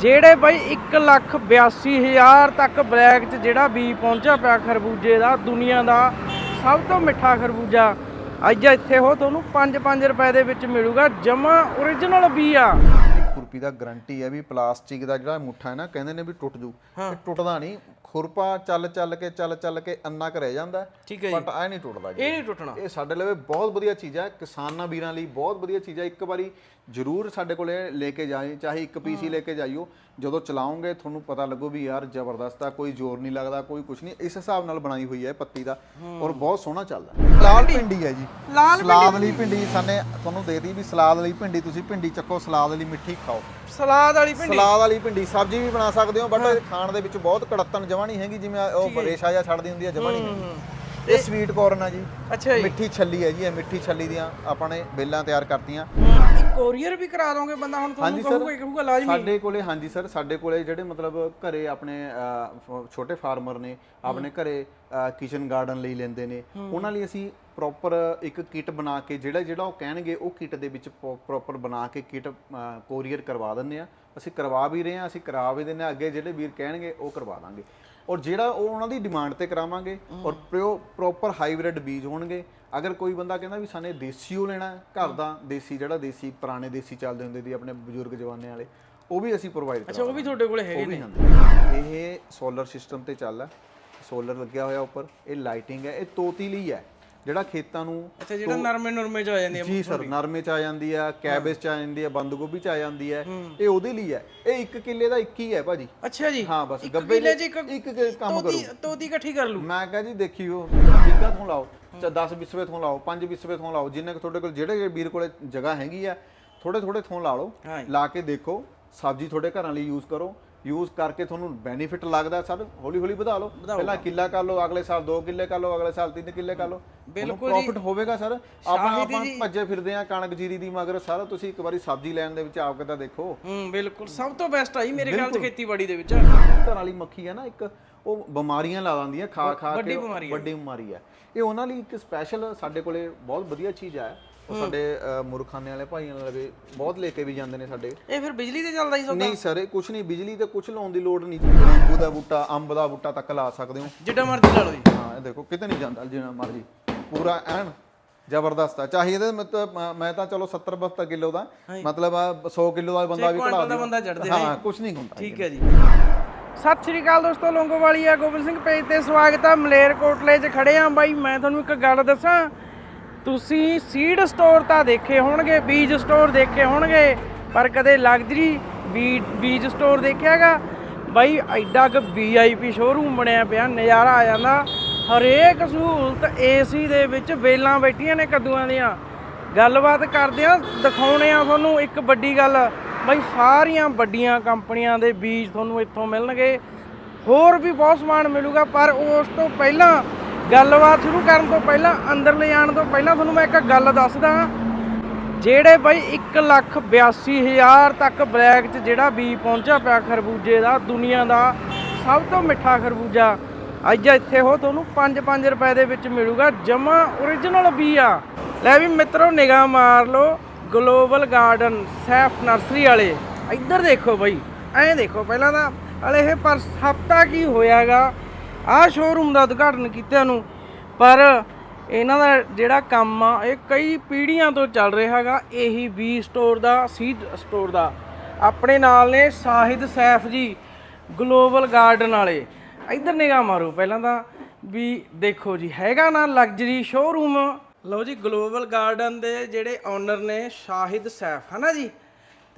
ਜਿਹੜੇ ਬਾਈ 182000 ਤੱਕ ਬਲੈਕ 'ਚ ਜਿਹੜਾ ਬੀ ਪਹੁੰਚਿਆ ਪਿਆ ਖਰਬੂਜੇ ਦਾ ਦੁਨੀਆ ਦਾ ਸਭ ਤੋਂ ਮਿੱਠਾ ਖਰਬੂਜਾ ਅੱਜ ਇੱਥੇ ਹੋ ਤੁਹਾਨੂੰ 5-5 ਰੁਪਏ ਦੇ ਵਿੱਚ ਮਿਲੂਗਾ ਜਮਾ origignal ਬੀ ਆ। ਇੱਕ ਖੁਰਪੀ ਦਾ ਗਾਰੰਟੀ ਹੈ ਵੀ ਪਲਾਸਟਿਕ ਦਾ ਜਿਹੜਾ ਮੁੱਠਾ ਹੈ ਨਾ ਕਹਿੰਦੇ ਨੇ ਵੀ ਟੁੱਟ ਜੂ। ਇਹ ਟੁੱਟਦਾ ਨਹੀਂ ਖੁਰਪਾ ਚੱਲ ਚੱਲ ਕੇ ਚੱਲ ਚੱਲ ਕੇ ਅੰਨਾ ਕੁ ਰਹਿ ਜਾਂਦਾ। ਠੀਕ ਹੈ ਬਟ ਐ ਨਹੀਂ ਟੁੱਟਦਾ ਜੀ। ਇਹ ਨਹੀਂ ਟੁੱਟਣਾ। ਇਹ ਸਾਡੇ ਲਈ ਬਹੁਤ ਵਧੀਆ ਚੀਜ਼ ਹੈ ਕਿਸਾਨਾਂ ਵੀਰਾਂ ਲਈ ਬਹੁਤ ਵਧੀਆ ਚੀਜ਼ ਹੈ। ਇੱਕ ਵਾਰੀ ਜ਼ਰੂਰ ਸਾਡੇ ਕੋਲੇ ਲੈ ਕੇ ਜਾਏ ਚਾਹੇ ਇੱਕ ਪੀਸੀ ਲੈ ਕੇ ਜਾਈਓ। ਜਦੋਂ ਚਲਾਓਗੇ ਤੁਹਾਨੂੰ ਪਤਾ ਲੱਗੂ ਵੀ ਯਾਰ ਜ਼ਬਰਦਸਤ ਆ ਕੋਈ ਜ਼ੋਰ ਨਹੀਂ ਲੱਗਦਾ ਕੋਈ ਕੁਝ ਨਹੀਂ। ਇਸ ਹਿਸਾਬ ਨਾਲ ਬਣਾਈ ਹੋਈ ਹੈ ਪੱਤੀ ਦਾ ਔਰ ਬਹੁਤ ਸੋਹਣਾ ਚੱਲਦਾ। ਲਾਲ ਭਿੰਡੀ ਹੈ ਜੀ। ਲਾਲ ਸਲਾਦ ਲਈ ਭਿੰਡੀ ਸਾਨੇ ਤੁਹਾਨੂੰ ਦੇਤੀ ਵੀ ਸਲਾਦ ਲਈ ਭਿੰਡੀ ਤੁਸੀਂ ਭਿੰਡੀ ਚੱਕੋ ਸਲਾਦ ਲਈ ਮਿੱਠੀ ਖਾਓ। ਸਲਾਦ ਵਾਲੀ ਭਿੰਡੀ ਸਲਾਦ ਵਾਲੀ ਭਿੰਡੀ ਸਬਜ਼ੀ ਵੀ ਬਣਾ ਸਕਦੇ ਹੋ ਬਟ ਖਾਣ ਦੇ ਵਿੱਚ ਬਹੁਤ ਕੜੱਤਨ ਜਮਾ ਨਹੀਂ ਹੈਗੀ ਜਿਵੇਂ ਉਹ ਰੇਸ਼ਾ ਜਿਹਾ ਛੱਡਦੀ ਹੁੰਦੀ ਹੈ ਜਮਾ ਨਹੀਂ ਹੈਗੀ ਇਹ ਸਵੀਟ ਕਾਰਨ ਆ ਜੀ। ਅੱਛਾ ਜੀ। ਮਿੱਠੀ ਛੱਲੀ ਹੈ ਜੀ ਇਹ ਮਿੱਠੀ ਛੱਲੀ ਦੀਆਂ ਆਪਾਂ ਨੇ ਬੇਲਾਂ ਤਿਆਰ ਕਰਤੀਆਂ। ਕੋਰੀਅਰ ਵੀ ਕਰਾ ਦੋਗੇ ਬੰਦਾ ਹੁਣ ਤੁਹਾਨੂੰ ਕਹੂਗਾ ਕਹੂਗਾ ਲਾਜ਼ਮੀ ਸਾਡੇ ਕੋਲੇ ਹਾਂਜੀ ਸਰ ਸਾਡੇ ਕੋਲੇ ਜਿਹੜੇ ਮਤਲਬ ਘਰੇ ਆਪਣੇ ਛੋਟੇ ਫਾਰਮਰ ਨੇ ਆਪਣੇ ਘਰੇ ਕਿਚਨ ਗਾਰਡਨ ਲਈ ਲੈਂਦੇ ਨੇ। ਉਹਨਾਂ ਲਈ ਅਸੀਂ ਪ੍ਰੋਪਰ ਇੱਕ ਕਿਟ ਬਣਾ ਕੇ ਜਿਹੜਾ ਜਿਹੜਾ ਉਹ ਕਹਿਣਗੇ ਉਹ ਕਿਟ ਦੇ ਵਿੱਚ ਪ੍ਰੋਪਰ ਬਣਾ ਕੇ ਕਿਟ ਕੋਰੀਅਰ ਕਰਵਾ ਦਿੰਦੇ ਆ ਅਸੀਂ ਕਰਵਾ ਵੀ ਰਹੇ ਹਾਂ ਅਸੀਂ ਕਰਾ ਵੀ ਦਿੰਦੇ ਹਾਂ ਅੱਗੇ ਜਿਹੜੇ ਵੀਰ ਕਹਿਣਗੇ ਉਹ ਕਰਵਾ ਦਾਂਗੇ। ਔਰ ਜਿਹੜਾ ਉਹ ਉਹਨਾਂ ਦੀ ਡਿਮਾਂਡ ਤੇ ਕਰਾਵਾਂਗੇ ਔਰ ਪ੍ਰੋਪਰ ਹਾਈਬ੍ਰਿਡ ਬੀਜ ਹੋਣਗੇ ਅਗਰ ਕੋਈ ਬੰਦਾ ਕਹਿੰਦਾ ਵੀ ਸਾਨੇ ਦੇਸੀ ਉਹ ਲੈਣਾ ਹੈ, ਘਰ ਦਾ ਦੇਸੀ ਜਿਹੜਾ ਦੇਸੀ ਪੁਰਾਣੇ ਦੇਸੀ ਚੱਲਦੇ ਹੁੰਦੇ ਸੀ ਆਪਣੇ ਬਜ਼ੁਰਗ ਜਵਾਨੇ ਵਾਲੇ ਉਹ ਵੀ ਅਸੀਂ ਪ੍ਰੋਵਾਈਡ ਅੱਛਾ ਉਹ ਵੀ ਤੁਹਾਡੇ ਕੋਲੇ ਹੈਗੇ ਨੇ? ਇਹ ਸੋਲਰ ਸਿਸਟਮ ਤੇ ਚੱਲਦਾ ਸੋਲਰ ਲੱਗਿਆ ਹੋਇਆ ਉੱਪਰ ਇਹ ਲਾਈਟਿੰਗ ਹੈ ਇਹ ਤੋਤੀ ਲਈ ਹੈ ਜਿਹੜਾ ਖੇਤਾਂ ਨੂੰ ਅੱਛਾ ਜਿਹੜਾ ਨਰਮੇ ਨਰਮੇ ਚ ਆ ਜਾਂਦੀ ਆ ਜੀ ਸਰ ਨਰਮੇ ਚ ਆ ਜਾਂਦੀ ਆ ਕੈਬੇਜ ਚ ਆ ਜਾਂਦੀ ਆ ਬੰਦ ਗੋਭੀ ਚ ਆ ਜਾਂਦੀ ਹੈ। ਇਹ ਉਹਦੇ ਲਈ ਹੈ। ਇਹ ਇੱਕ ਕਿੱਲੇ ਦਾ ਇੱਕ ਹੀ ਹੈ ਭਾਜੀ। ਅੱਛਾ ਜੀ। ਹਾਂ ਬਸ ਇੱਕ ਗੱਬੇ ਕਿੱਲੇ ਚ ਇੱਕ ਕੰਮ ਕਰੂ। ਤੋਤੀ ਤੋਤੀ ਇਕੱਠੀ ਕਰ ਲੂ ਮੈਂ ਕਹਾਂ ਜੀ ਦੇਖਿਓ ਠੀਕਾ ਤੋਂ ਲਾਓ। ਚਾ 10 ਵਿਸਵੇ ਤੋਂ ਲਾਓ 5 ਵਿਸਵੇ ਤੋਂ ਲਾਓ ਜਿੰਨੇ ਕੁ ਤੁਹਾਡੇ ਕੋਲ ਜਿਹੜੇ ਵੀਰ ਕੋਲੇ ਜਗ੍ਹਾ ਹੈਗੀ ਆ ਥੋੜੇ ਥੋੜੇ ਥੋਂ ਲਾ ਲਓ ਲਾ ਕੇ ਦੇਖੋ ਸਬਜ਼ੀ ਤੁਹਾਡੇ ਘਰਾਂ ਲਈ ਯੂਜ਼ ਕਰੋ ਯੂਜ਼ ਕਰਕੇ ਤੁਹਾਨੂੰ ਬੈਨੀਫਿਟ ਲੱਗਦਾ ਸਰ ਹੌਲੀ ਹੌਲੀ ਵਧਾ ਲਓ। ਪਹਿਲਾਂ ਕਿੱਲਾ ਕਰ ਲਓ ਅਗਲੇ ਸਾਲ 2 ਕਿੱਲੇ ਕਰ ਲਓ ਅਗਲੇ ਸਾਲ 3 ਕਿੱਲੇ ਕਰ ਲਓ। ਬਿਲਕੁਲ ਪ੍ਰੋਫਿਟ ਹੋਵੇਗਾ ਸਰ। ਆਪਾਂ ਆਪਾਂ ਭੱਜੇ ਫਿਰਦੇ ਆ ਕਣਕ ਜੀਰੀ ਦੀ ਮਗਰ ਸਾਰਾ ਤੁਸੀਂ ਇੱਕ ਵਾਰੀ ਸਬਜ਼ੀ ਲੈਣ ਦੇ ਵਿੱਚ ਆਪ ਕੇ ਤਾਂ ਦੇਖੋ? ਹੂੰ ਬਿਲਕੁਲ। ਸਭ ਤੋਂ ਬੈਸਟ ਆਈ ਮੇਰੇ ਖਿਆਲ ਚ ਖੇਤੀਬਾੜੀ ਦੇ ਵਿੱਚ। ਘਰ ਵਾਲੀ ਮੱਖੀ ਹੈ ਨਾ ਇੱਕ ਉਹ ਬਿਮਾਰੀਆਂ ਲਾ ਦਿੰਦੀ ਹੈ ਖਾ ਖਾ ਕੇ। ਵੱਡੀ ਬਿਮਾਰੀ ਹੈ। ਇਹ ਉਹਨਾਂ ਲਈ ਇੱਕ ਸਪੈਸ਼ਲ ਸਾਡੇ ਕੋਲੇ ਬਹੁਤ ਵਧੀਆ ਚੀਜ਼ ਹੈ। ਉਹ ਸਾਡੇ ਅ, ਮੁਰਖਾਨੇ ਵਾਲੇ ਭਾਈਆਂ ਨਾਲ ਵੀ ਬਹੁਤ ਲੈ ਕੇ ਵੀ ਜਾਂਦੇ ਨੇ ਸਾਡੇ। ਇਹ ਫਿਰ ਬਿਜਲੀ ਤੇ ਚੱਲਦਾ ਜੀ ਸਭ ਨਹੀਂ ਸਰ ਇਹ ਕੁਝ ਨਹੀਂ ਬਿਜਲੀ ਤੇ ਕੁਝ ਲਾਉਣ ਦੀ ਲੋੜ ਨਹੀਂ। ਨਿੰਬੂ ਦਾ ਬੂਟਾ ਅੰਬ ਦਾ ਬੂਟਾ ਤੱਕ ਲਾ ਸਕਦੇ ਹੋ। ਜਿੱਡਾ ਮਰਜ਼ੀ ਲਾ ਲਓ ਜੀ। ਹਾਂ ਇਹ ਦੇਖੋ ਕਿਤੇ ਨਹੀਂ ਜਾਂਦਾ ਜਿੰਨਾ ਮਰਜ਼ੀ। ਪੂਰਾ ਐਨ ਜ਼ਬਰਦਸਤ ਆ। ਚਾਹੀਏ ਇਹਦੇ ਮਤਲਬ ਮ- ਮੈਂ ਤਾਂ ਚਲੋ 70 72 ਕਿਲੋ ਦਾ। ਮਤਲਬ ਆ 100 ਕਿਲੋ ਦਾ ਬੰਦਾ ਵੀ ਕੁਆਂਟਲ ਕਢਾ ਦਾ ਬੰਦਾ ਹਾਂ ਕੁਝ ਨਹੀਂ ਹੁੰਦਾ। ਠੀਕ ਹੈ ਜੀ। ਸਤਿ ਸ਼੍ਰੀ ਅਕਾਲ ਦੋਸਤੋ ਲੌਂਗੋਵਾਲੀ ਆ ਗੋਬਿੰਦ ਸਿੰਘ ਪੇਜ ਤੇ ਸਵਾਗਤ ਆ। ਮਲੇਰਕੋਟਲੇ 'ਚ ਖੜੇ ਆ। ਬਾਈ ਮੈਂ ਤੁਹਾਨੂੰ ਇੱਕ ਗੱਲ ਦੱਸਾਂ। ਤੁਸੀਂ ਸੀਡ ਸਟੋਰ ਤਾਂ ਦੇਖੇ ਹੋਣਗੇ, ਬੀਜ ਸਟੋਰ ਦੇਖੇ ਹੋਣਗੇ, ਪਰ ਕਦੇ ਲਗਜ਼ਰੀ ਬੀਜ ਸਟੋਰ ਦੇਖਿਆਗਾ ਬਾਈ ਐਡਾ ਕ ਵੀਆਈਪੀ ਸ਼ੋਰੂਮ ਬਣਿਆ ਪਿਆ, ਨਜ਼ਾਰਾ ਆ ਜਾਂਦਾ। ਹਰੇਕ ਸਹੂਲਤ ਏਸੀ ਦੇ ਵਿੱਚ ਵੇਲਾਂ ਬੈਠੀਆਂ ਨੇ ਕੱਦੂਆਂ ਦੀਆਂ। ਗੱਲਬਾਤ ਕਰਦੇ ਆ ਦਿਖਾਉਣੇ ਆ ਤੁਹਾਨੂੰ ਇੱਕ ਵੱਡੀ ਗੱਲ। ਬਈ ਸਾਰੀਆਂ ਵੱਡੀਆਂ ਕੰਪਨੀਆਂ ਦੇ ਬੀਜ ਤੁਹਾਨੂੰ ਇੱਥੋਂ ਮਿਲਣਗੇ। ਹੋਰ ਵੀ ਬਹੁਤ ਸਮਾਨ ਮਿਲੂਗਾ, ਪਰ ਉਸ ਤੋਂ ਪਹਿਲਾਂ ਗੱਲਬਾਤ ਸ਼ੁਰੂ ਕਰਨ ਤੋਂ ਪਹਿਲਾਂ, ਅੰਦਰ ਲੈ ਜਾਣ ਤੋਂ ਪਹਿਲਾਂ ਤੁਹਾਨੂੰ ਮੈਂ ਇੱਕ ਗੱਲ ਦੱਸਦਾ ਜਿਹੜੇ ਬਈ 182000 ਤੱਕ ਬਲੈਕ 'ਚ ਜਿਹੜਾ ਬੀ ਪਹੁੰਚਿਆ ਪਿਆ ਖਰਬੂਜੇ ਦਾ, ਦੁਨੀਆ ਦਾ ਸਭ ਤੋਂ ਮਿੱਠਾ ਖਰਬੂਜਾ, ਅੱਜ ਇੱਥੇ ਹੋ ਤੁਹਾਨੂੰ 5-5 ਰੁਪਏ ਦੇ ਵਿੱਚ ਮਿਲੂਗਾ, ਜਮਾ origignal ਬੀ ਆ। ਲੈ ਵੀ ਮਿੱਤਰੋ, ਨਿਗਾਹ ਮਾਰ ਲਓ ਗਲੋਬਲ ਗਾਰਡਨ ਸੈਫ ਨਰਸਰੀ ਵਾਲੇ, ਇੱਧਰ ਦੇਖੋ ਬਈ, ਐਂ ਦੇਖੋ ਪਹਿਲਾਂ ਤਾਂ, ਹਲੇ ਇਹ ਪਰ ਹਫਤਾ ਕੀ ਹੋਇਆਗਾ ਆਹ ਸ਼ੋਰੂਮ ਦਾ ਉਦਘਾਟਨ ਕੀਤਿਆਂ ਨੂੰ, ਪਰ ਇਹਨਾਂ ਦਾ ਜਿਹੜਾ ਕੰਮ ਆ, ਇਹ ਕਈ ਪੀੜ੍ਹੀਆਂ ਤੋਂ ਚੱਲ ਰਿਹਾ ਹੈਗਾ, ਇਹੀ ਬੀ ਸਟੋਰ ਦਾ ਸੀ ਸਟੋਰ ਦਾ। ਆਪਣੇ ਨਾਲ ਨੇ ਸਾਹਿਦ ਸੈਫ ਜੀ ਗਲੋਬਲ ਗਾਰਡਨ ਵਾਲੇ। ਇੱਧਰ ਨਿਗਾਹ ਮਾਰੋ ਪਹਿਲਾਂ ਤਾਂ, ਵੀ ਦੇਖੋ ਜੀ, ਹੈਗਾ ਨਾ ਲਗਜ਼ਰੀ ਸ਼ੋਰੂਮ ਲਓ ਜੀ ਗਲੋਬਲ ਗਾਰਡਨ ਦੇ ਜਿਹੜੇ ਓਨਰ ਨੇ, ਸ਼ਾਹਿਦ ਸੈਫ, ਹਨਾ ਜੀ?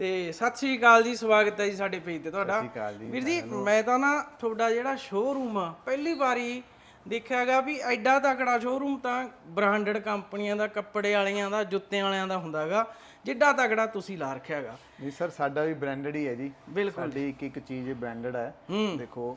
ਤੇ ਸਤਿ ਸ੍ਰੀ ਅਕਾਲ ਜੀ ਸਵਾਗਤ ਹੈ ਜੀ ਸਾਡੇ ਪੇਜ ਤੇ ਤੁਹਾਡਾ। ਅਕਾਲ ਜੀ, ਵੀਰ ਜੀ ਮੈਂ ਤਾਂ ਨਾ ਤੁਹਾਡਾ ਜਿਹੜਾ ਸ਼ੋਰੂਮ ਆ ਪਹਿਲੀ ਵਾਰੀ ਦੇਖਿਆਗਾ ਵੀ ਐਡਾ ਤਕੜਾ ਸ਼ੋਰੂਮ ਤਾਂ ਬ੍ਰਾਂਡਡ ਕੰਪਨੀਆਂ ਦਾ ਕੱਪੜੇ ਵਾਲਿਆਂ ਦਾ ਜੁੱਤਿਆਂ ਵਾਲਿਆਂ ਦਾ ਹੁੰਦਾਗਾ ਜਿੱਡਾ ਤਕੜਾ ਤੁਸੀਂ ਲਾ ਰੱਖਿਆਗਾ ਨਹੀਂ ਸਰ ਸਾਡਾ ਵੀ ਬ੍ਰਾਂਡਡ ਹੀ ਹੈ ਜੀ। ਬਿਲਕੁਲ। ਸਾਡੀ ਇੱਕ ਇੱਕ ਚੀਜ਼ ਬ੍ਰਾਂਡਡ ਹੈ। ਦੇਖੋ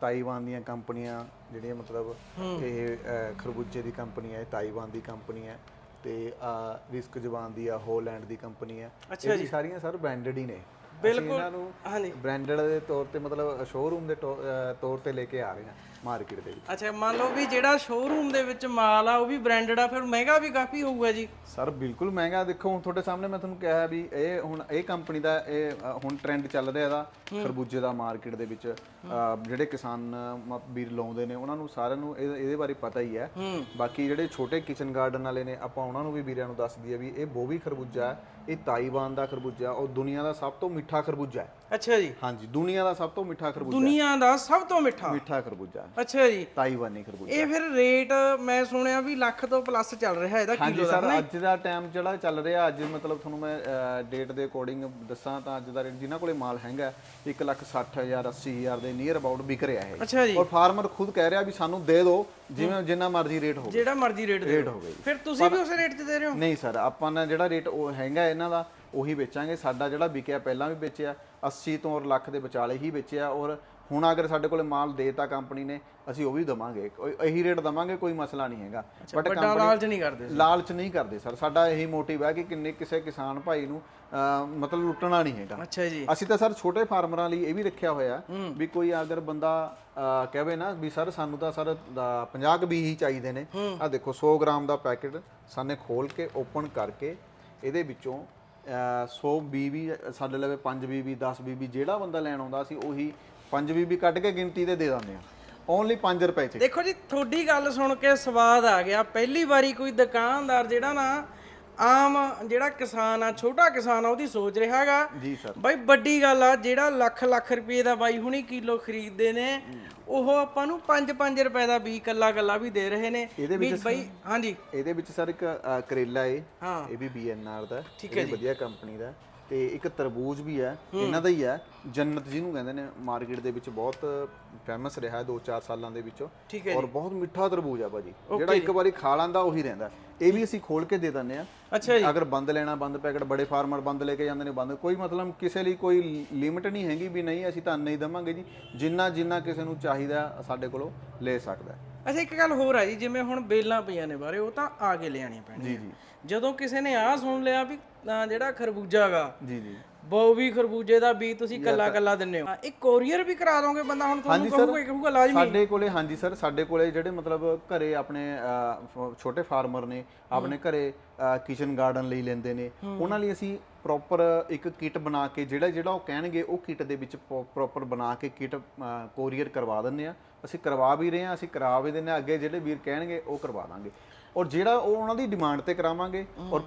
ਤਾਈਵਾਨ ਦੀਆਂ ਕੰਪਨੀਆਂ ਜਿਹੜੀਆਂ ਮਤਲਬ ਇਹ ਖਰਬੂਜੇ ਦੀ ਕੰਪਨੀ ਹੈ ਤਾਈਵਾਨ ਦੀ ਕੰਪਨੀ ਹੈ। ਤੇ ਆ ਰਿਸਕ ਜਵਾਨ ਦੀ ਆ ਹੋਲੈਂਡ ਦੀ ਕੰਪਨੀ ਹੈ ਇਹ ਵੀ ਸਾਰੀਆਂ ਸਰ ਬ੍ਰਾਂਡਡ ਹੀ ਨੇ। ਬਿਲਕੁਲ। ਇਹਨਾਂ ਨੂੰ ਹਾਂਜੀ। ਬ੍ਰਾਂਡਡ ਦੇ ਤੌਰ ਤੇ ਮਤਲਬ ਸ਼ੋਰੂਮ ਦੇ ਤੌ- ਤੌਰ ਤੇ ਲੈ ਕੇ ਆ ਰਹੇ ਹਾਂ। ਮਾਰਕੀਟ ਦੇ ਵਿੱਚ। ਅੱਛਾ ਮੰਨ ਲਓ ਵੀ ਜਿਹੜਾ ਸ਼ੋਰੂਮ ਦੇ ਵਿੱਚ ਮਾਲ ਆ ਉਹ ਵੀ ਬ੍ਰਾਂਡਡ ਆ ਫਿਰ ਮਹਿੰਗਾ ਵੀ ਕਾਫੀ ਹੋਊਗਾ ਜੀ। ਸਰ ਬਿਲਕੁਲ ਮਹਿੰਗਾ। ਦੇਖੋ ਹੁਣ ਤੁਹਾਡੇ ਸਾਹਮਣੇ ਮੈਂ ਤੁਹਾਨੂੰ ਕਿਹਾ ਵੀ ਇਹ ਹੁਣ ਇਹ ਕੰਪਨੀ ਦਾ ਇਹ ਹੁਣ ਟ੍ਰੈਂਡ ਚੱਲ ਰਿਹਾ ਇਹਦਾ ਖਰਬੂਜੇ ਦਾ ਮਾਰਕੀਟ ਦੇ ਵਿੱਚ। ਜਿਹੜੇ ਕਿਸਾਨ ਵੀਰ ਲਾਉਂਦੇ ਨੇ ਉਹਨਾਂ ਨੂੰ ਸਾਰਿਆਂ ਨੂੰ ਇਹ- ਇਹਦੇ ਬਾਰੇ ਪਤਾ ਹੀ ਹੈ। ਬਾਕੀ ਜਿਹੜੇ ਛੋਟੇ ਕਿਚਨ ਗਾਰਡਨ ਵਾਲੇ ਨੇ ਆਪਾਂ ਉਹਨਾਂ ਨੂੰ ਵੀ ਵੀਰਿਆਂ ਨੂੰ ਦੱਸ ਦਈਏ ਵੀ ਇਹ ਬੋਵੀ ਖਰਬੂਜਾ ਹੈ ਇਹ ਤਾਈਵਾਨ ਦਾ ਖਰਬੂਜਾ ਔਰ ਦੁਨੀਆ ਦਾ ਸਭ ਤੋਂ ਮਿੱਠਾ ਖਰਬੂਜਾ ਹੈ। ਅੱਛਾ ਜੀ। ਹਾਂਜੀ ਦੁਨੀਆ ਦਾ ਸਭ ਤੋਂ ਮਿੱਠਾ ਖਰਬੂਜਾ। ਦੁਨੀਆ ਦਾ ਸਭ ਤੋਂ ਮਿੱਠਾ। ਮਿੱਠਾ ਖਰਬੂਜਾ। ਅੱਛਾ ਜੀ। ਤਾਈਵਾਨੀ ਖਰਬੂਜਾ। ਇਹ ਫਿਰ ਰੇਟ ਮੈਂ ਸੁਣਿਆ ਵੀ ਲੱਖ ਤੋਂ ਪਲੱਸ ਚੱਲ ਰਿਹਾ ਇਹਦਾ ਹਾਂਜੀ ਕਿਲੋ ਦਾ ਸਰ ਅੱਜ ਦਾ ਟਾਈਮ ਜਿਹੜਾ ਚੱਲ ਰਿਹਾ ਅੱਜ ਮਤਲਬ ਤੁਹਾਨੂੰ ਮੈਂ ਡੇਟ ਦੇ ਅਕੋਰਡਿੰਗ ਦੱਸਾਂ ਤਾਂ ਅੱਜ ਦਾ ਰੇਟ ਜਿਨ੍ਹਾਂ ਕੋਲੇ ਮਾਲ ਹੈਗਾ 1 ਲੱਖ 60 ਹਜ਼ਾਰ 80 ਹਜ਼ਾਰ ਦੇ ਨੀਅਰ ਅਬਾਊਟ ਵਿਕ ਰਿਹਾ ਹੈ ਅੱਛਾ ਜੀ। ਔਰ ਫਾਰਮਰ ਖੁਦ ਕਹਿ ਰਿਹਾ ਵੀ ਸਾਨੂੰ ਦੇ ਦਿਓ ਜਿਵੇਂ ਜਿੰਨਾ ਮਰਜ਼ੀ ਰੇਟ ਹੋਵੇ। ਜਿਹੜਾ ਮਰਜ਼ੀ ਰੇਟ ਦੇ ਰੇਟ ਹੋਵੇ। ਫਿਰ ਤੁਸੀਂ ਵੀ ਉਸੇ ਰੇਟ ਤੇ ਦੇ ਰਹੇ ਹੋ? ਨਹੀਂ ਸਰ ਆਪਾਂ ਨੇ ਜਿਹੜਾ ਰੇਟ ਉਹ ਹੈਗਾ ਇਹਨਾਂ ਦਾ ਉਹੀ ਵੇਚਾਂਗੇ। ਸਾਡਾ ਜਿਹੜਾ ਵਿਕਿਆ ਪਹਿਲਾਂ ਵੀ ਵੇਚਿਆ 80 ਤੋਂ ਔਰ ਲੱਖ ਦੇ ਵਿਚਾਲੇ ਹੀ ਵੇਚਿਆ ਔਰ ਹੁਣ ਅਗਰ ਸਾਡੇ ਕੋਲੇ ਮਾਲ ਦੇਤਾ ਕੰਪਨੀ ਨੇ ਅਸੀਂ ਉਹ ਵੀ ਦਵਾਂਗੇ। ਇਹੀ ਰੇਟ ਦਵਾਂਗੇ ਕੋਈ ਮਸਲਾ ਨਹੀਂ ਹੈਗਾ। ਬਟ ਲਾਲਚ ਨਹੀਂ ਕਰਦੇ ਲਾਲਚ ਨਹੀਂ ਕਰਦੇ ਸਰ। ਸਾਡਾ ਇਹੀ ਮੋਟਿਵ ਹੈ ਕਿ ਕਿੰਨੇ ਕਿਸੇ ਕਿਸਾਨ ਭਾਈ ਨੂੰ ਮਤਲਬ ਲੁੱਟਣਾ ਨਹੀਂ ਹੈਗਾ। ਅੱਛਾ ਜੀ। ਅਸੀਂ ਤਾਂ ਸਰ ਛੋਟੇ ਫਾਰਮਰਾਂ ਲਈ ਇਹ ਵੀ ਰੱਖਿਆ ਹੋਇਆ ਵੀ ਕੋਈ ਅਗਰ ਬੰਦਾ ਕਹਵੇ ਨਾ ਵੀ ਸਰ ਸਾਨੂੰ ਤਾਂ ਸਰ 50 ਕੁ ਬੀ ਹੀ ਚਾਹੀਦੇ ਨੇ। ਆ ਦੇਖੋ 100 ਗ੍ਰਾਮ ਦਾ ਪੈਕੇਟ ਸਾਨੇ ਖੋਲ ਕੇ ਓਪਨ ਕਰਕੇ ਇਹਦੇ ਵਿੱਚੋਂ 100 ਬੀ ਵੀ ਸਾਡੇ ਲਵੇ 5 ਬੀ ਵੀ 10 ਬੀ ਜਿਹੜਾ ਬੰਦਾ ਲੈਣ ਆਉਂਦਾ ਸੀ, ਉਹੀ 5 ਬੀ ਕੱਢ ਕੇ ਗਿਣਤੀ ਦੇ ਦੇ ਦਿੰਦੇ ਆ। ਓਨਲੀ 5 ਰੁਪਏ ਚ। ਦੇਖੋ ਜੀ, ਤੁਹਾਡੀ ਗੱਲ ਸੁਣ ਕੇ ਸਵਾਦ ਆ ਗਿਆ। ਪਹਿਲੀ ਵਾਰੀ ਕੋਈ ਦੁਕਾਨਦਾਰ ਜਿਹੜਾ ਨਾ ਆਮ ਜਿਹੜਾ ਕਿਸਾਨ ਆ ਛੋਟਾ ਕਿਸਾਨ ਆ ਉਹਦੀ ਸੋਚ ਰਿਹਾ ਹੈਗਾ ਜੀ ਸਰ। ਬਾਈ ਵੱਡੀ ਗੱਲ ਆ ਜਿਹੜਾ ਲੱਖ ਲੱਖ ਰੁਪਏ ਦਾ ਬਾਈ ਹੁਣੀ ਕਿਲੋ ਖਰੀਦਦੇ ਨੇ ਉਹ ਆਪਾਂ ਨੂੰ 5-5 ਰੁਪਏ ਦਾ ਵੀ ਕੱਲਾ ਕੱਲਾ ਵੀ ਦੇ ਰਹੇ ਨੇ। ਇਹਦੇ ਵੀ ਬਾਈ ਹਾਂਜੀ। ਇਹਦੇ ਵਿੱਚ ਸਰ ਇੱਕ ਅ, ਕਰੇਲਾ ਏ ਹਾਂ। ਇਹ ਵੀ ਬੀਐਨਆਰ ਦਾ ਠੀਕ ਹੈ ਵਧੀਆ ਕੰਪਨੀ ਦਾ। ਤੇ ਇੱਕ ਤਰਬੂਜ ਵੀ ਹੈ ਇਹਨਾਂ ਦਾ ਹੀ ਹੈ। ਜੰਨਤ ਜਿਹਨੂੰ ਕਹਿੰਦੇ ਨੇ ਮਾਰਕੀਟ ਦੇ ਵਿੱਚ ਬਹੁਤ ਫੇਮਸ ਰਿਹਾ 2-4 ਸਾਲਾਂ ਦੇ ਵਿੱਚੋਂ। ਠੀਕ ਹੈ ਔਰ ਬਹੁਤ ਮਿੱਠਾ ਤਰਬੂਜ ਆ ਭਾਜੀ। ਜਿਹੜਾ ਇੱਕ ਵਾਰੀ ਖਾ ਲਾਂਦਾ ਉਹੀ ਰਹਿੰਦਾ। ਇਹ ਵੀ ਅਸੀਂ ਖੋਲ ਕੇ ਦੇ ਦਿੰਦੇ ਆ ਅੱਛਾ ਜੀ। ਅਗਰ ਬੰਦ ਲੈਣਾ ਬੰਦ ਪੈਕਟ ਬੜੇ ਫਾਰਮਰ ਬੰਦ ਲੈ ਕੇ ਜਾਂਦੇ ਨੇ ਬੰਦ। ਕੋਈ ਮਤਲਬ ਕਿਸੇ ਲਈ ਕੋਈ ਲਿਮਿਟ ਨਹੀਂ ਹੈਗੀ ਵੀ ਨਹੀਂ ਅਸੀਂ ਤਾਂ ਨਹੀਂ ਦਵਾਂਗੇ ਜੀ। ਜਿੰਨਾ ਜਿੰਨਾ ਕਿਸੇ ਨੂੰ ਚਾਹੀਦਾ ਸਾਡੇ ਕੋਲੋਂ ਲੈ ਸਕਦਾ। ਅੱਛਾ ਇੱਕ ਗੱਲ ਹੋਰ ਆ ਜੀ ਜਿਵੇਂ ਹੁਣ ਬੇਲਾਂ ਪਈਆਂ ਨੇ ਬਾਰੇ ਉਹ ਤਾਂ ਆ ਕੇ ਲਿਆਣੀਆਂ ਪੈਣੀਆਂ ਜੀ ਜੀ। ਜਦੋਂ ਕਿਸੇ ਨੇ ਆਹ ਸੁਣ ਲਿਆ ਵੀ ਅਹ ਜਿਹੜਾ ਖਰਬੂਜਾ ਹੈਗਾ ਜੀ ਜੀ। ਬਹੁ ਵੀ ਖਰਬੂਜੇ ਦਾ ਵੀ ਤੁਸੀਂ ਕੱਲਾ ਕੱਲਾ ਦਿੰਨੇ ਹੋ। ਇਹ ਕੋਰੀਅਰ ਵੀ ਕਰਾ ਦੋਗੇ ਬੰਦਾ ਹੁਣ ਤੁਹਾਨੂੰ ਕਹੂਗਾ ਕਹੂਗਾ ਲਾਜ਼ਮੀ। ਸਾਡੇ ਕੋਲੇ ਹਾਂਜੀ ਸਰ ਸਾਡੇ ਕੋਲੇ ਜਿਹੜੇ ਮਤਲਬ ਘਰੇ ਆਪਣੇ ਛੋਟੇ ਫਾਰਮਰ ਨੇ ਆਪਣੇ ਘਰੇ ਕਿਚਨ ਗਾਰਡਨ ਲਈ ਲੈਂਦੇ ਨੇ। ਉਹਨਾਂ ਲਈ ਅਸੀਂ ਪ੍ਰੋਪਰ ਇੱਕ ਕਿਟ ਬਣਾ ਕੇ ਜਿਹੜਾ ਜਿਹੜਾ ਉਹ ਕਹਿਣਗੇ ਉਹ ਕਿਟ ਦੇ ਵਿੱਚ ਪ੍ਰੋਪਰ ਬਣਾ ਕੇ ਕਿਟ ਕੋਰੀਅਰ ਕਰਵਾ ਦਿੰਦੇ ਆ। ਅਸੀਂ ਕਰਵਾ ਵੀ ਰਹੇ ਆ ਅਸੀਂ ਕਰਾ ਵੀ ਦਿੰਦੇ ਆ ਅੱਗੇ ਜਿਹੜੇ ਵੀਰ ਕਹਿਣਗੇ ਉਹ ਕਰਵਾ ਦਾਂਗੇ। ਔਰ ਜਿਹੜਾ ਉਹ ਉਹਨਾਂ ਦੀ ਡਿਮਾਂਡ ਤੇ ਕਰਾਵਾਂਗੇ ਔਰ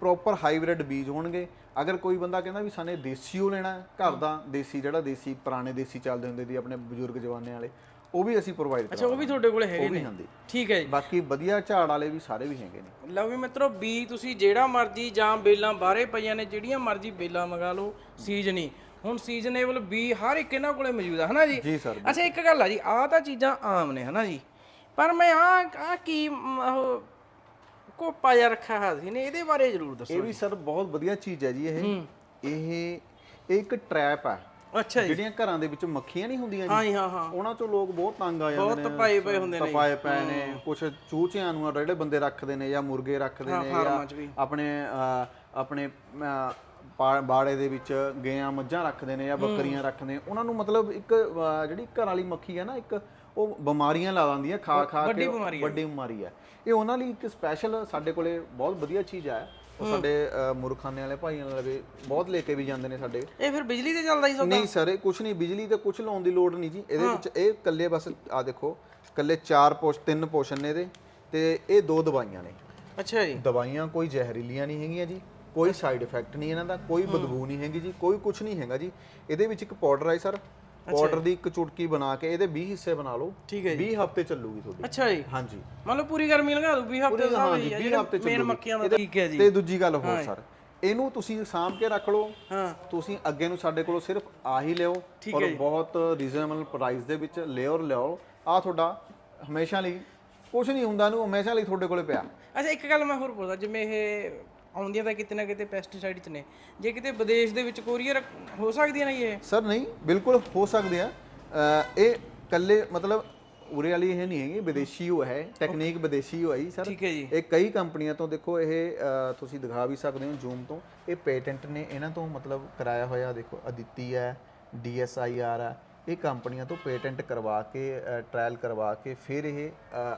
ਪ੍ਰੋਪਰ ਹਾਈਬ੍ਰਿਡ ਬੀਜ ਹੋਣਗੇ। ਅਗਰ ਕੋਈ ਬੰਦਾ ਕਹਿੰਦਾ ਵੀ ਸਾਨੇ ਦੇਸੀ ਉਹ ਲੈਣਾ ਹੈ, ਘਰ ਦਾ ਦੇਸੀ ਜਿਹੜਾ ਦੇਸੀ ਪੁਰਾਣੇ ਦੇਸੀ ਚੱਲਦੇ ਹੁੰਦੇ ਦੀ ਆਪਣੇ ਬਜ਼ੁਰਗ ਜਵਾਨੇ ਵਾਲੇ ਉਹ ਵੀ ਅਸੀਂ ਪ੍ਰੋਵਾਈਡ ਅੱਛਾ ਉਹ ਵੀ ਤੁਹਾਡੇ ਕੋਲੇ ਹੈਗੇ ਨੇ? ਠੀਕ ਹੈ ਜੀ। ਬਾਕੀ ਵਧੀਆ ਝਾੜ ਵਾਲੇ ਵੀ ਸਾਰੇ ਵੀ ਹੈਗੇ ਨੇ। ਲਓ ਵੀ ਮਿੱਤਰੋ ਬੀ ਤੁਸੀਂ ਜਿਹੜਾ ਮਰਜ਼ੀ ਜਾਂ ਬੇਲਾਂ ਬਾਹਰੇ ਪਈਆਂ ਨੇ ਜਿਹੜੀਆਂ ਮਰਜ਼ੀ ਬੇਲਾਂ ਮੰਗਾ ਲਓ ਸੀਜ਼ਨੀ ਹੁਣ ਸੀਜ਼ਨੇਬਲ ਬੀ ਹਰ ਇੱਕ ਇਹਨਾਂ ਕੋਲੇ ਮੌਜੂਦ ਆ ਹਨਾ ਜੀ? ਜੀ ਸਰ ਅੱਛਾ ਇੱਕ ਗੱਲ ਆ ਜੀ ਆਹ ਤਾਂ ਚੀਜ਼ਾਂ ਆਮ ਨੇ ਹਨਾ ਜੀ? ਪਰ ਮੈਂ ਆ ਆ ਕੀ ਮ, ਉਹ ਕੋਪਾ ਜਿਹਾ ਰੱਖਿਆ ਹੋਇਆ ਸੀ ਨੇ ਇਹਦੇ ਬਾਰੇ ਜ਼ਰੂਰ ਦੱਸੋ ਇਹ ਵੀ ਸਰ ਬਹੁਤ ਵਧੀਆ ਚੀਜ਼ ਹੈ ਜੀ ਇਹ। ਇਹ ਇਹ ਇੱਕ ਟ੍ਰੈਪ ਹੈ ਅੱਛਾ ਜੀ। ਜਿਹੜੀਆਂ ਘਰਾਂ ਦੇ ਵਿੱਚ ਮੱਖੀਆਂ ਨਹੀਂ ਹੁੰਦੀਆਂ ਜੀ। ਹਾਂ ਜੀ ਹਾਂ ਹਾਂ। ਉਹਨਾਂ ਤੋਂ ਲੋਕ ਬਹੁਤ ਤੰਗ ਆ ਜਾਂਦੇ ਨੇ ਬਹੁਤ ਪਾਏ ਪਏ ਹੁੰਦੇ ਨੇ। ਤਪਾਏ ਪਏ ਨੇ ਕੁਝ ਚੂਚਿਆਂ ਨੂੰ ਆ ਜਿਹੜੇ ਬੰਦੇ ਰੱਖਦੇ ਨੇ ਜਾਂ ਮੁਰਗੇ ਰੱਖਦੇ ਨੇ ਫਾਰਮਾਂ 'ਚ ਵੀ। ਜਾਂ ਆਪਣੇ ਅਹ, ਆਪਣੇ ਅਹ, ਪਾ- ਬਾੜੇ ਦੇ ਵਿੱਚ ਗਾਂ ਮੱਝਾਂ ਰੱਖਦੇ ਨੇ ਜਾਂ ਬੱਕਰੀਆਂ ਰੱਖਦੇ ਨੇ। ਉਹਨਾਂ ਨੂੰ ਮਤਲਬ ਇੱਕ ਅਹ, ਜਿਹੜੀ ਘਰ ਵਾਲੀ ਮੱਖੀ ਹੈ ਨਾ ਇੱਕ ਉਹ ਬਿਮਾਰੀਆਂ ਲਾ ਦਿੰਦੀ ਹੈ ਖਾ ਖਾ ਵੱਡੀ ਕੇ ਬਿਮਾਰੀ ਹੈ। ਵੱਡੀ ਬਿਮਾਰੀ ਹੈ ਇਹ ਉਹਨਾਂ ਲਈ ਇੱਕ ਸਪੈਸ਼ਲ ਸਾਡੇ ਕੋਲੇ ਬਹੁਤ ਵਧੀਆ ਚੀਜ਼ ਹੈ ਉਹ ਸਾਡੇ ਮੁਰਖਾਨੇ ਵਾਲੇ ਭਾਈਆਂ ਨਾਲ ਬਹੁਤ ਲੈ ਕੇ ਵੀ ਜਾਂਦੇ ਨੇ ਸਾਡੇ। ਇਹ ਫਿਰ ਬਿਜਲੀ ਤੇ ਚੱਲਦਾ ਜੀ ਤੁਹਾਡਾ? ਨਹੀਂ ਸਰ ਇਹ ਕੁਝ ਨਹੀਂ ਬਿਜਲੀ ਤੇ ਕੁਝ ਲਾਉਣ ਦੀ ਲੋੜ ਨਹੀਂ ਜੀ। ਇਹਦੇ ਵਿੱਚ ਇਹ ਕੱਲੇ ਬਸ ਆ ਦੇਖੋ ਕੱਲੇ ਚਾਰ ਪੋਸ਼ ਤਿੰਨ ਪੋਸ਼ਨ ਨੇ ਇਹਦੇ ਤੇ ਇਹ ਦੋ ਦਵਾਈਆਂ ਨੇ। ਅੱਛਾ ਜੀ। ਦਵਾਈਆਂ ਕੋਈ ਜ਼ਹਿਰੀਲੀਆਂ ਨਹੀਂ ਹੈਗੀਆਂ ਜੀ ਕੋਈ ਸਾਈਡ ਇਫੈਕਟ ਨਹੀਂ ਇਹਨਾਂ ਦਾ ਕੋਈ ਬਦਬੂ ਨਹੀਂ ਹੈਗੀ ਜੀ ਕੋਈ ਕੁਝ ਨਹੀਂ ਹੈਗਾ ਜੀ। ਇਹਦੇ ਵਿੱਚ ਇੱਕ ਪਾਊਡਰ ਹੈ ਸਰ ਪਾਊਡਰ ਦੀ ਇੱਕ ਚੁਟਕੀ ਬਣਾ ਕੇ ਇਹਦੇ 20 ਹਿੱਸੇ ਬਣਾ ਲਓ। ਠੀਕ ਹੈ 20 ਹਫ਼ਤੇ ਚੱਲੂਗੀ ਤੁਹਾਡੀ। ਅੱਛਾ ਜੀ। ਹਾਂਜੀ। ਮੰਨ ਲਓ ਪੂਰੀ ਗਰਮੀ ਲੰਘਾ ਦੂ 20 ਹਫ਼ਤੇ ਦਾ ਹਾਂ ਜੀ ਹੀ ਆ 20 ਹਫ਼ਤੇ ਮੇਨ ਚੱਲੂਗੀ। ਮੱਕੀਆਂ ਦਾ ਠੀਕ ਹੈ ਜੀ। ਤੇ ਦੂਜੀ ਗੱਲ ਹੋਰ ਸਰ ਇਹਨੂੰ ਤੁਸੀਂ ਸਾਂਭ ਕੇ ਰੱਖ ਲਓ। ਹਾਂ। ਤੁਸੀਂ ਅੱਗੇ ਨੂੰ ਸਾਡੇ ਕੋਲੋਂ ਸਿਰਫ ਆਹੀ ਲਿਓ ਔਰ ਬਹੁਤ ਰੀਜ਼ਨੇਬਲ ਪ੍ਰਾਈਸ ਦੇ ਵਿੱਚ ਲਿਓ ਔਰ ਲਿਓ ਆ ਤੁਹਾਡਾ ਹਮੇਸ਼ਾ ਲਈ ਕੁਝ ਨਹੀਂ ਹੁੰਦਾ ਨੂੰ ਹਮੇਸ਼ਾ ਲਈ ਤੁਹਾਡੇ ਕੋਲੇ ਪਿਆ। ਅੱਛਾ ਇੱਕ ਗੱਲ ਮੈਂ ਹੋਰ ਪੁੱਛਦਾ ਜਿਵੇਂ ਇਹ ਆਉਂਦੀਆਂ ਤਾਂ ਕਿਤੇ ਨਾ ਕਿਤੇ ਪੈਸਟੀਸਾਈਡ ਚ ਨੇ। ਜੇ ਕਿਤੇ ਵਿਦੇਸ਼ ਦੇ ਵਿੱਚ ਕੋਰੀਅਰ ਹੋ ਸਕਦੀ ਹੈ ਨਾ ਇਹ? ਸਰ ਨਹੀਂ ਬਿਲਕੁਲ ਹੋ ਸਕਦੇ ਆ। ਇਹ ਕੱਲੇ ਮਤਲਬ ਉਰੇ ਵਾਲੀ ਇਹ ਨਹੀਂ ਹੈਗੀ ਵਿਦੇਸ਼ੀ ਉਹ ਹੈ ਟੈਕਨੀਕ ਵਿਦੇਸ਼ੀ ਉਹ ਹੈ ਜੀ ਸਰ ਠੀਕ ਹੈ ਜੀ। ਇਹ ਕਈ ਕੰਪਨੀਆਂ ਤੋਂ ਦੇਖੋ ਇਹ ਤੁਸੀਂ ਦਿਖਾ ਵੀ ਸਕਦੇ ਹੋ ਜ਼ੂਮ ਤੋਂ। ਇਹ ਪੇਟੈਂਟ ਨੇ ਇਹਨਾਂ ਤੋਂ ਮਤਲਬ ਕਰਾਇਆ ਹੋਇਆ ਦੇਖੋ ਅਦਿੱਤੀ ਹੈ ਡੀਐਸਆਈਆਰ ਹੈ। ਇਹ ਕੰਪਨੀਆਂ ਤੋਂ ਪੇਟੈਂਟ ਕਰਵਾ ਕੇ ਟ੍ਰਾਇਲ ਕਰਵਾ ਕੇ ਫਿਰ ਇਹ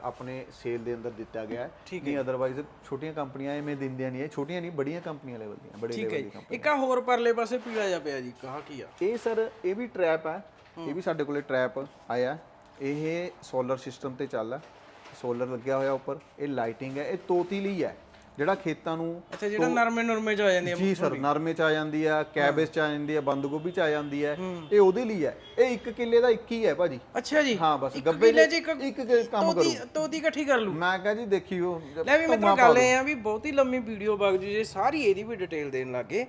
ਆਪਣੇ ਸੇਲ ਦੇ ਅੰਦਰ ਦਿੱਤਾ ਗਿਆ ਹੈ। ਨਹੀਂ ਅਦਰਵਾਈਜ਼ ਛੋਟੀਆਂ ਕੰਪਨੀਆਂ ਐਵੇਂ ਦਿੰਦੀਆਂ ਨਹੀਂ ਇਹ ਛੋਟੀਆਂ ਨਹੀਂ ਬੜੀਆਂ ਕੰਪਨੀਆਂ ਲੈਵਲ ਦੀਆਂ ਬੜੇ ਲੈਵਲ ਜੀ। ਇੱਕ ਆ ਹੋਰ ਪਰਲੇ ਪਾਸੇ ਪੀਲਾ ਜਿਹਾ ਪਿਆ ਜੀ ਕਹਾ ਕੀ ਆ? ਇਹ ਸਰ ਇਹ ਵੀ ਟਰੈਪ ਹੈ। ਇਹ ਵੀ ਸਾਡੇ ਕੋਲੇ ਟਰੈਪ ਆਇਆ। ਇਹ ਸੋਲਰ ਸਿਸਟਮ ਤੇ ਚੱਲਦਾ ਸੋਲਰ ਲੱਗਿਆ ਹੋਇਆ ਉੱਪਰ। ਇਹ ਲਾਈਟਿੰਗ ਹੈ। ਇਹ ਤੋਤੀ ਲਈ ਹੈ। ਜਿਹੜਾ ਖੇਤਾਂ ਨੂੰ ਅੱਛਾ ਜਿਹੜਾ ਨਰਮੇ ਨਰਮੇ ਚ ਆ ਜਾਂਦੀ ਆ ਜੀ ਸਰ ਨਰਮੇ ਚ ਆ ਜਾਂਦੀ ਆ ਕੈਬੇਜ ਚ ਆ ਜਾਂਦੀ ਆ ਬੰਦ ਗੋਭੀ ਚ ਆ ਜਾਂਦੀ ਹੈ। ਇਹ ਉਹਦੇ ਲਈ ਹੈ ਇਹ ਇੱਕ ਕਿੱਲੇ ਦਾ ਇੱਕ ਹੀ ਹੈ ਭਾਜੀ। ਅੱਛਾ ਜੀ। ਹਾਂ ਬਸ ਗੱਬੇ ਇੱਕ ਕੰਮ ਕਰੂ। ਤੋਤੀ ਇਕੱਠੀ ਕਰ ਲੂ ਮੈਂ ਕਹਾਂ ਜੀ ਦੇਖਿਓ ਲੈ ਵੀ ਮਿੱਤਰੋ ਗੱਲ ਇਹ ਆ ਵੀ ਬਹੁਤੀ ਲੰਮੀ ਵੀਡੀਓ ਬਗ ਜੂ ਜੇ ਸਾਰੀ ਇਹਦੀ ਵੀ ਡਿਟੇਲ ਦੇਣ ਲੱਗੇ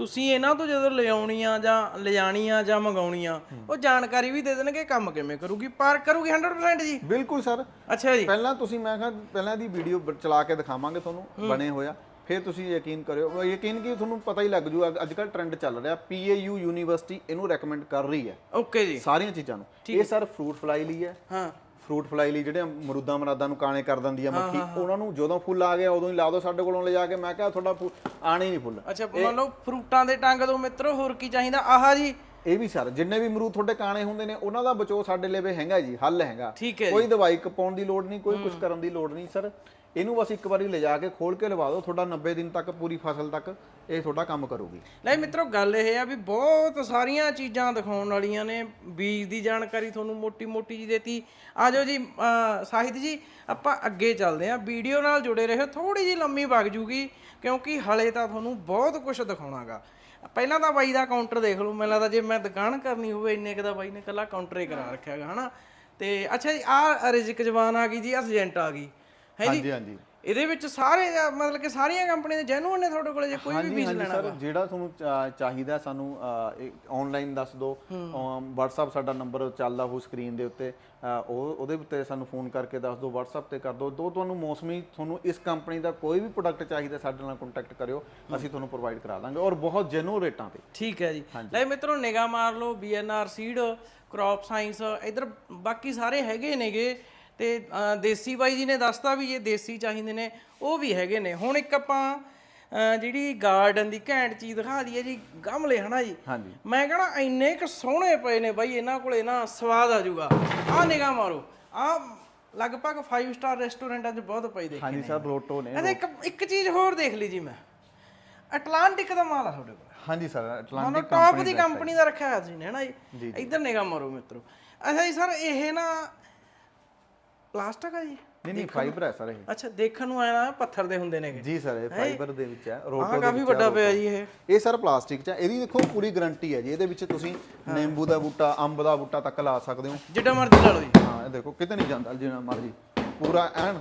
ਤੁਸੀਂ ਇਹਨਾਂ ਤੋਂ ਜਦੋਂ ਲਿਆਉਣੀ ਆ ਜਾਂ ਲਿਜਾਣੀ ਆ ਜਾਂ ਮੰਗਾਉਣੀ ਆ ਉਹ ਜਾਣਕਾਰੀ ਵੀ ਦੇ ਦੇਣਗੇ ਕੰਮ ਕਿਵੇਂ ਕਰੂਗੀ? ਪਰ ਕਰੂਗੀ 100% ਜੀ? ਬਿਲਕੁਲ ਸਰ। ਅੱਛਾ ਜੀ। ਪਹਿਲਾਂ ਤੁਸੀਂ ਮੈਂ ਕਿਹਾ ਪਹਿਲਾਂ ਦੀ ਵੀਡੀਓ ਚਲਾ ਕੇ ਦਿਖਾਵਾਂਗੇ ਤੁਹਾਨੂੰ ਬਣੇ ਹੋਇਆ ਫਿਰ ਤੁਸੀਂ ਯਕੀਨ ਕਰਿਓ। ਯਕੀਨ ਕੀ ਤੁਹਾਨੂੰ ਪਤਾ ਹੀ ਲੱਗ ਜੂ ਅੱਜ ਕੱਲ ਟ੍ਰੈਂਡ ਚੱਲ ਰਿਹਾ। ਪੀਏਯੂ ਯੂਨੀਵਰਸਿਟੀ ਇਹਨੂੰ ਰეკਮੈਂਡ ਕਰ ਰਹੀ ਹੈ। ਓਕੇ ਜੀ। ਸਾਰੀਆਂ ਚੀਜ਼ਾਂ ਨੂੰ। ਇਹ ਸਰ ਫਰੂਟ ਫਲਾਈ ਲਈ ਹੈ। ਹਾਂ। ਫਰੂਟ ਫਲਾਈ ਲਈ ਜਿਹੜੇ ਮਰੂਦਾਂ ਮਰਾਦਾਂ ਨੂੰ ਕਾਣੇ ਕਰ ਦਿੰਦੀ ਆ ਮੱਖੀ ਉਹਨਾਂ ਨੂੰ ਜਦੋਂ ਫੁੱਲ ਆ ਗਿਆ ਉਦੋਂ ਹੀ ਲਾ ਦਿਓ ਸਾਡੇ ਕੋਲੋਂ ਲੈ ਜਾ ਕੇ। ਮੈਂ ਕਿਹਾ ਤੁਹਾਡਾ ਆਣੇ ਹੀ ਨਹੀਂ ਫੁੱਲ। ਅੱਛਾ ਮੰਨ ਲਓ ਫਰੂਟਾਂ ਦੇ ਟੰਗ ਦੋ ਮਿੱਤਰੋ ਹੋਰ ਕੀ ਚਾਹੀਦਾ? ਆਹਾ ਜੀ। ਇਹ ਵੀ ਸਰ ਜਿੰਨੇ ਵੀ ਅਮਰੂਦ ਤੁਹਾਡੇ ਕਾਣੇ ਹੁੰਦੇ ਨੇ ਉਹਨਾਂ ਦਾ ਬਚੋ ਸਾਡੇ ਲੇਵੇ ਹੈਗਾ ਜੀ ਹੱਲ ਹੈਗਾ। ਕੋਈ ਦਵਾਈ ਕਪਾਉਣ ਦੀ ਲੋੜ ਨਹੀਂ ਕੋਈ ਕੁਝ ਕਰਨ ਦੀ ਲੋੜ ਨਹੀਂ ਸਰ। ਇਹਨੂੰ ਬਸ ਇੱਕ ਵਾਰੀ ਲਿਜਾ ਕੇ ਖੋਲ ਕੇ ਲਵਾ ਦਿਓ, ਤੁਹਾਡਾ 90 ਦਿਨ ਤੱਕ, ਪੂਰੀ ਫਸਲ ਤੱਕ ਇਹ ਤੁਹਾਡਾ ਕੰਮ ਕਰੂਗੀ। ਨਹੀਂ ਮਿੱਤਰੋ, ਗੱਲ ਇਹ ਆ ਵੀ ਬਹੁਤ ਸਾਰੀਆਂ ਚੀਜ਼ਾਂ ਦਿਖਾਉਣ ਵਾਲੀਆਂ ਨੇ, ਬੀਜ ਦੀ ਜਾਣਕਾਰੀ ਤੁਹਾਨੂੰ ਮੋਟੀ ਮੋਟੀ ਜੀ ਦੇਤੀ ਆਜੋ ਜੀ ਸਾਹਿਤ ਜੀ, ਆਪਾਂ ਅੱਗੇ ਚੱਲਦੇ ਆਂ ਵੀਡੀਓ ਨਾਲ ਜੁੜੇ ਰਹੋ ਥੋੜੀ ਜੀ ਲੰਮੀ ਵਗ ਜੂਗੀ, ਕਿਉਂਕਿ ਹਲੇ ਤਾਂ ਤੁਹਾਨੂੰ ਬਹੁਤ ਕੁਝ ਦਿਖਾਉਣਾਗਾ। ਪਹਿਲਾਂ ਤਾਂ ਬਾਈ ਦਾ ਕਾਊਂਟਰ ਦੇਖ ਲਓ, ਮੈਨੂੰ ਲੱਗਦਾ ਜੇ ਮੈਂ ਦੁਕਾਨ ਕਰਨੀ ਹੋਵੇ, ਇੰਨੇ ਕੁ ਦਾ ਬਾਈ ਨੇ ਕੱਲਾ ਕਾਊਂਟਰ ਹੀ ਕਰਾ ਰੱਖਿਆ ਹੈਗਾ ਹਨਾ? ਤੇ ਅੱਛਾ ਜੀ ਆ ਰਿਜ਼ਕ ਜਵਾਨ ਆ ਗਈ ਜੀ ਆ ਸਜੈਂਟ ਆ ਗਈ। ਹੈ ਜੀ? ਹਾਂਜੀ ਹਾਂਜੀ। ਇਹਦੇ ਵਿੱਚ ਸਾਰੇ ਅ, ਮਤਲਬ ਕਿ ਸਾਰੀਆਂ ਕੰਪਨੀਆਂ ਦੇ ਜੈਨੂਅਨ ਨੇ ਤੁਹਾਡੇ ਕੋਲੇ ਜੇ ਕੋਈ ਵੀ ਬੀਜ ਲੈਣਾ ਸਰ ਜਿਹੜਾ ਤੁਹਾਨੂੰ ਚਾ- ਚਾਹੀਦਾ ਸਾਨੂੰ ਆਨਲਾਈਨ ਦੱਸ ਦਿਓ। WhatsApp ਸਾਡਾ ਨੰਬਰ ਚੱਲਦਾ ਉਹ ਸਕਰੀਨ ਦੇ ਉੱਤੇ। ਅ, ਉਹ ਉਹਦੇ ਉੱਤੇ ਸਾਨੂੰ ਫੋਨ ਕਰਕੇ ਦੱਸ ਦਿਓ WhatsApp ਤੇ ਕਰ ਦਿਓ। ਦੋ ਤੁਹਾਨੂੰ ਮੌਸਮੀ ਤੁਹਾਨੂੰ ਇਸ ਕੰਪਨੀ ਦਾ ਕੋਈ ਵੀ ਪ੍ਰੋਡਕਟ ਚਾਹੀਦਾ ਸਾਡੇ ਨਾਲ ਕੰਟੈਕਟ ਕਰਿਓ। ਅਸੀਂ ਤੁਹਾਨੂੰ ਪ੍ਰੋਵਾਈਡ ਕਰਾ ਦਾਂਗੇ ਔਰ ਬਹੁਤ ਜੈਨੂਅਨ ਰੇਟਾਂ ਤੇ। ਠੀਕ ਹੈ ਜੀ। ਲੈ ਮਿੱਤਰੋ ਨਿਗਾਹ ਮਾਰ ਲਓ ਬੀਐਨਆਰ ਸੀਡ ਕ੍ਰੌਪ ਸਾਇੰਸ ਇਧਰ ਬਾਕੀ ਸਾਰੇ ਹੈਗੇ ਨੇਗੇ। ਤੇ ਅ, ਦੇਸੀ ਬਾਈ ਜੀ ਨੇ ਦੱਸਤਾ ਵੀ ਜੇ ਦੇਸੀ ਚਾਹੀਦੇ ਨੇ ਉਹ ਵੀ ਹੈਗੇ ਨੇ। ਹੁਣ ਇੱਕ ਆਪਾਂ ਅ, ਜਿਹੜੀ ਗਾਰਡਨ ਦੀ ਘੈਂਟ ਚੀਜ਼ ਦਿਖਾ ਦਈਏ ਜੀ ਗਮਲੇ ਹਨਾ ਜੀ? ਹਾਂਜੀ। ਮੈਂ ਕਹਣਾ ਇੰਨੇ ਕੁ ਸੋਹਣੇ ਪਏ ਨੇ ਬਾਈ ਇਹਨਾਂ ਕੋਲੇ ਨਾ ਸਵਾਦ ਆ ਜਾਊਗਾ। ਆਹ ਨਿਗਾਹ ਮਾਰੋ। ਆ ਲਗਭਗ 5 ਸਟਾਰ ਰੈਸਟੋਰੈਂਟਾਂ 'ਚ ਬਹੁਤ ਪਏ ਦੇਖੇ ਹਾਂਜੀ ਸਰ ਰੋਟੋ ਨੇ। ਇਹਦੇ ਇੱਕ ਇੱਕ ਚੀਜ਼ ਹੋਰ ਦੇਖ ਲਈ ਜੀ ਮੈਂ। ਅਟਲਾਂਟਿਕ ਦਾ ਮਾਲ ਆ ਤੁਹਾਡੇ ਕੋਲ। ਹਾਂਜੀ ਸਰ ਮਨੋ ਅਟਲਾਂਟਿਕ ਟੌਪ ਦੀ ਕੰਪਨੀ ਦਾ ਰੱਖਿਆ ਹੋਇਆ ਸੀ ਨੇ ਨਾ ਜੀ। ਇੱਧਰ ਨਿਗਾਹ ਮਾਰੋ ਮਿੱਤਰੋ। ਅੱਛਾ ਜੀ ਸਰ ਇਹ ਨਾ ਪਲਾਸਟਿਕ ਆ ਜੀ? ਨਹੀਂ ਨਹੀਂ ਫਾਈਬਰ ਹੈ ਸਰ ਇਹ। ਅੱਛਾ ਦੇਖਣ ਨੂੰ ਆਇਆ ਨਾ ਪੱਥਰ ਦੇ ਹੁੰਦੇ ਨੇਗੇ। ਜੀ ਸਰ ਇਹ ਫਾਈਬਰ ਦੇ ਵਿੱਚ ਹੈ ਰੋਟੋ ਦੇ ਕਾਫੀ ਵੱਡਾ ਪਿਆ ਜੀ ਇਹ। ਇਹ ਸਰ ਪਲਾਸਟਿਕ ਚ ਹੈ ਇਹਦੀ ਦੇਖੋ ਪੂਰੀ ਗਾਰੰਟੀ ਹੈ ਜੀ। ਇਹਦੇ ਵਿੱਚ ਤੁਸੀਂ ਨਿੰਬੂ ਦਾ ਬੂਟਾ ਅੰਬ ਦਾ ਬੂਟਾ ਤੱਕ ਲਾ ਸਕਦੇ ਹੋ। ਜਿੱਡਾ ਮਰਜ਼ੀ ਲਾ ਲਓ ਜੀ। ਹਾਂ ਇਹ ਦੇਖੋ ਕਿਤੇ ਨਹੀਂ ਜਾਂਦਾ ਜਿੰਨਾ ਮਰਜ਼ੀ। ਪੂਰਾ ਐਨ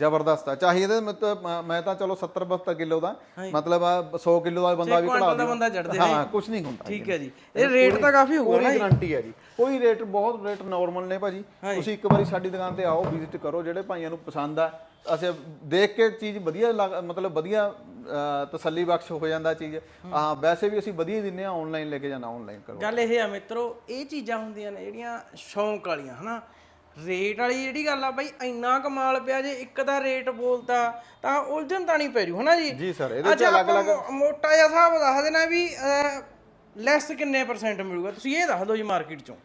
ਜ਼ਬਰਦਸਤ ਆ। ਚਾਹੀਏ ਇਹਦੇ ਮਤਲਬ ਮ- ਮੈਂ ਤਾਂ ਚਲੋ 70 72 ਕਿਲੋ ਦਾ। ਮਤਲਬ ਆ 100 ਕਿਲੋ ਦਾ ਬੰਦਾ ਵੀ ਕੁਆਂਟਲ ਦਾ ਹਾਂ ਕੁਝ ਨਹੀਂ ਹੁੰਦਾ ਠੀਕ ਹੈ ਜੀ। ਇਹ ਰੇਟ ਤਾਂ ਕਾਫੀ ਹੋਊਗਾ ਪੂਰੀ ਗਾਰੰਟੀ ਹੈ ਜੀ। ਕੋਈ ਰੇਟ ਬਹੁਤ ਰੇਟ ਨਾਰਮਲ ਨੇ ਭਾਜੀ। ਤੁਸੀਂ ਇੱਕ ਵਾਰੀ ਸਾਡੀ ਦੁਕਾਨ ਤੇ ਆਓ ਵਿਜ਼ਿਟ ਕਰੋ ਜਿਹੜੇ ਭਾਈਆਂ ਨੂੰ ਪਸੰਦ ਆ। ਅਸੀਂ ਦੇਖ ਕੇ ਚੀਜ਼ ਵਧੀਆ ਲੱਗ- ਮਤਲਬ ਵਧੀਆ ਅ, ਤਸੱਲੀ ਬਖਸ਼ ਹੋ ਜਾਂਦਾ ਚੀਜ਼। ਹਾਂ। ਵੈਸੇ ਵੀ ਅਸੀਂ ਵਧੀਆ ਹੀ ਦਿੰਨੇ ਆ ਆਨਲਾਈਨ ਲੈ ਕੇ ਜਾਣਾ ਆਨਲਾਈਨ ਕਰੋ। ਗੱਲ ਇਹ ਆ ਮਿੱਤਰੋ ਇਹ ਚੀਜ਼ਾਂ ਹੁੰਦੀਆਂ ਨੇ ਜਿਹੜੀਆਂ ਸ਼ੌਂਕ ਵਾਲੀਆਂ ਹਨਾ? ਰੇਟ ਵਾਲੀ ਜਿਹੜੀ ਗੱਲ ਆ ਬਾਈ ਇੰਨਾ ਕਮਾਲ ਪਿਆ ਜੇ ਇੱਕ ਦਾ ਰੇਟ ਬੋਲਤਾ ਤਾਂ ਉਲਝਣ ਤਾਂ ਨਹੀਂ ਪੈ ਜੂ ਹਨਾ ਜੀ? ਜੀ ਸਰ ਇਹਦੇ ਚ ਅੱਛਾ ਅਲੱਗ ਆਪਾਂ ਮੋ- ਮੋਟਾ ਜਿਹਾ ਹਿਸਾਬ ਦੱਸ ਦੇਣਾ ਵੀ ਲੈਸ ਕਿੰਨੇ ਪਰਸੈਂਟ ਮਿਲੂਗਾ? ਤੁਸੀਂ ਇਹ ਦੱਸ ਦਿਓ ਜੀ ਮਾਰਕੀਟ ਚੋਂ।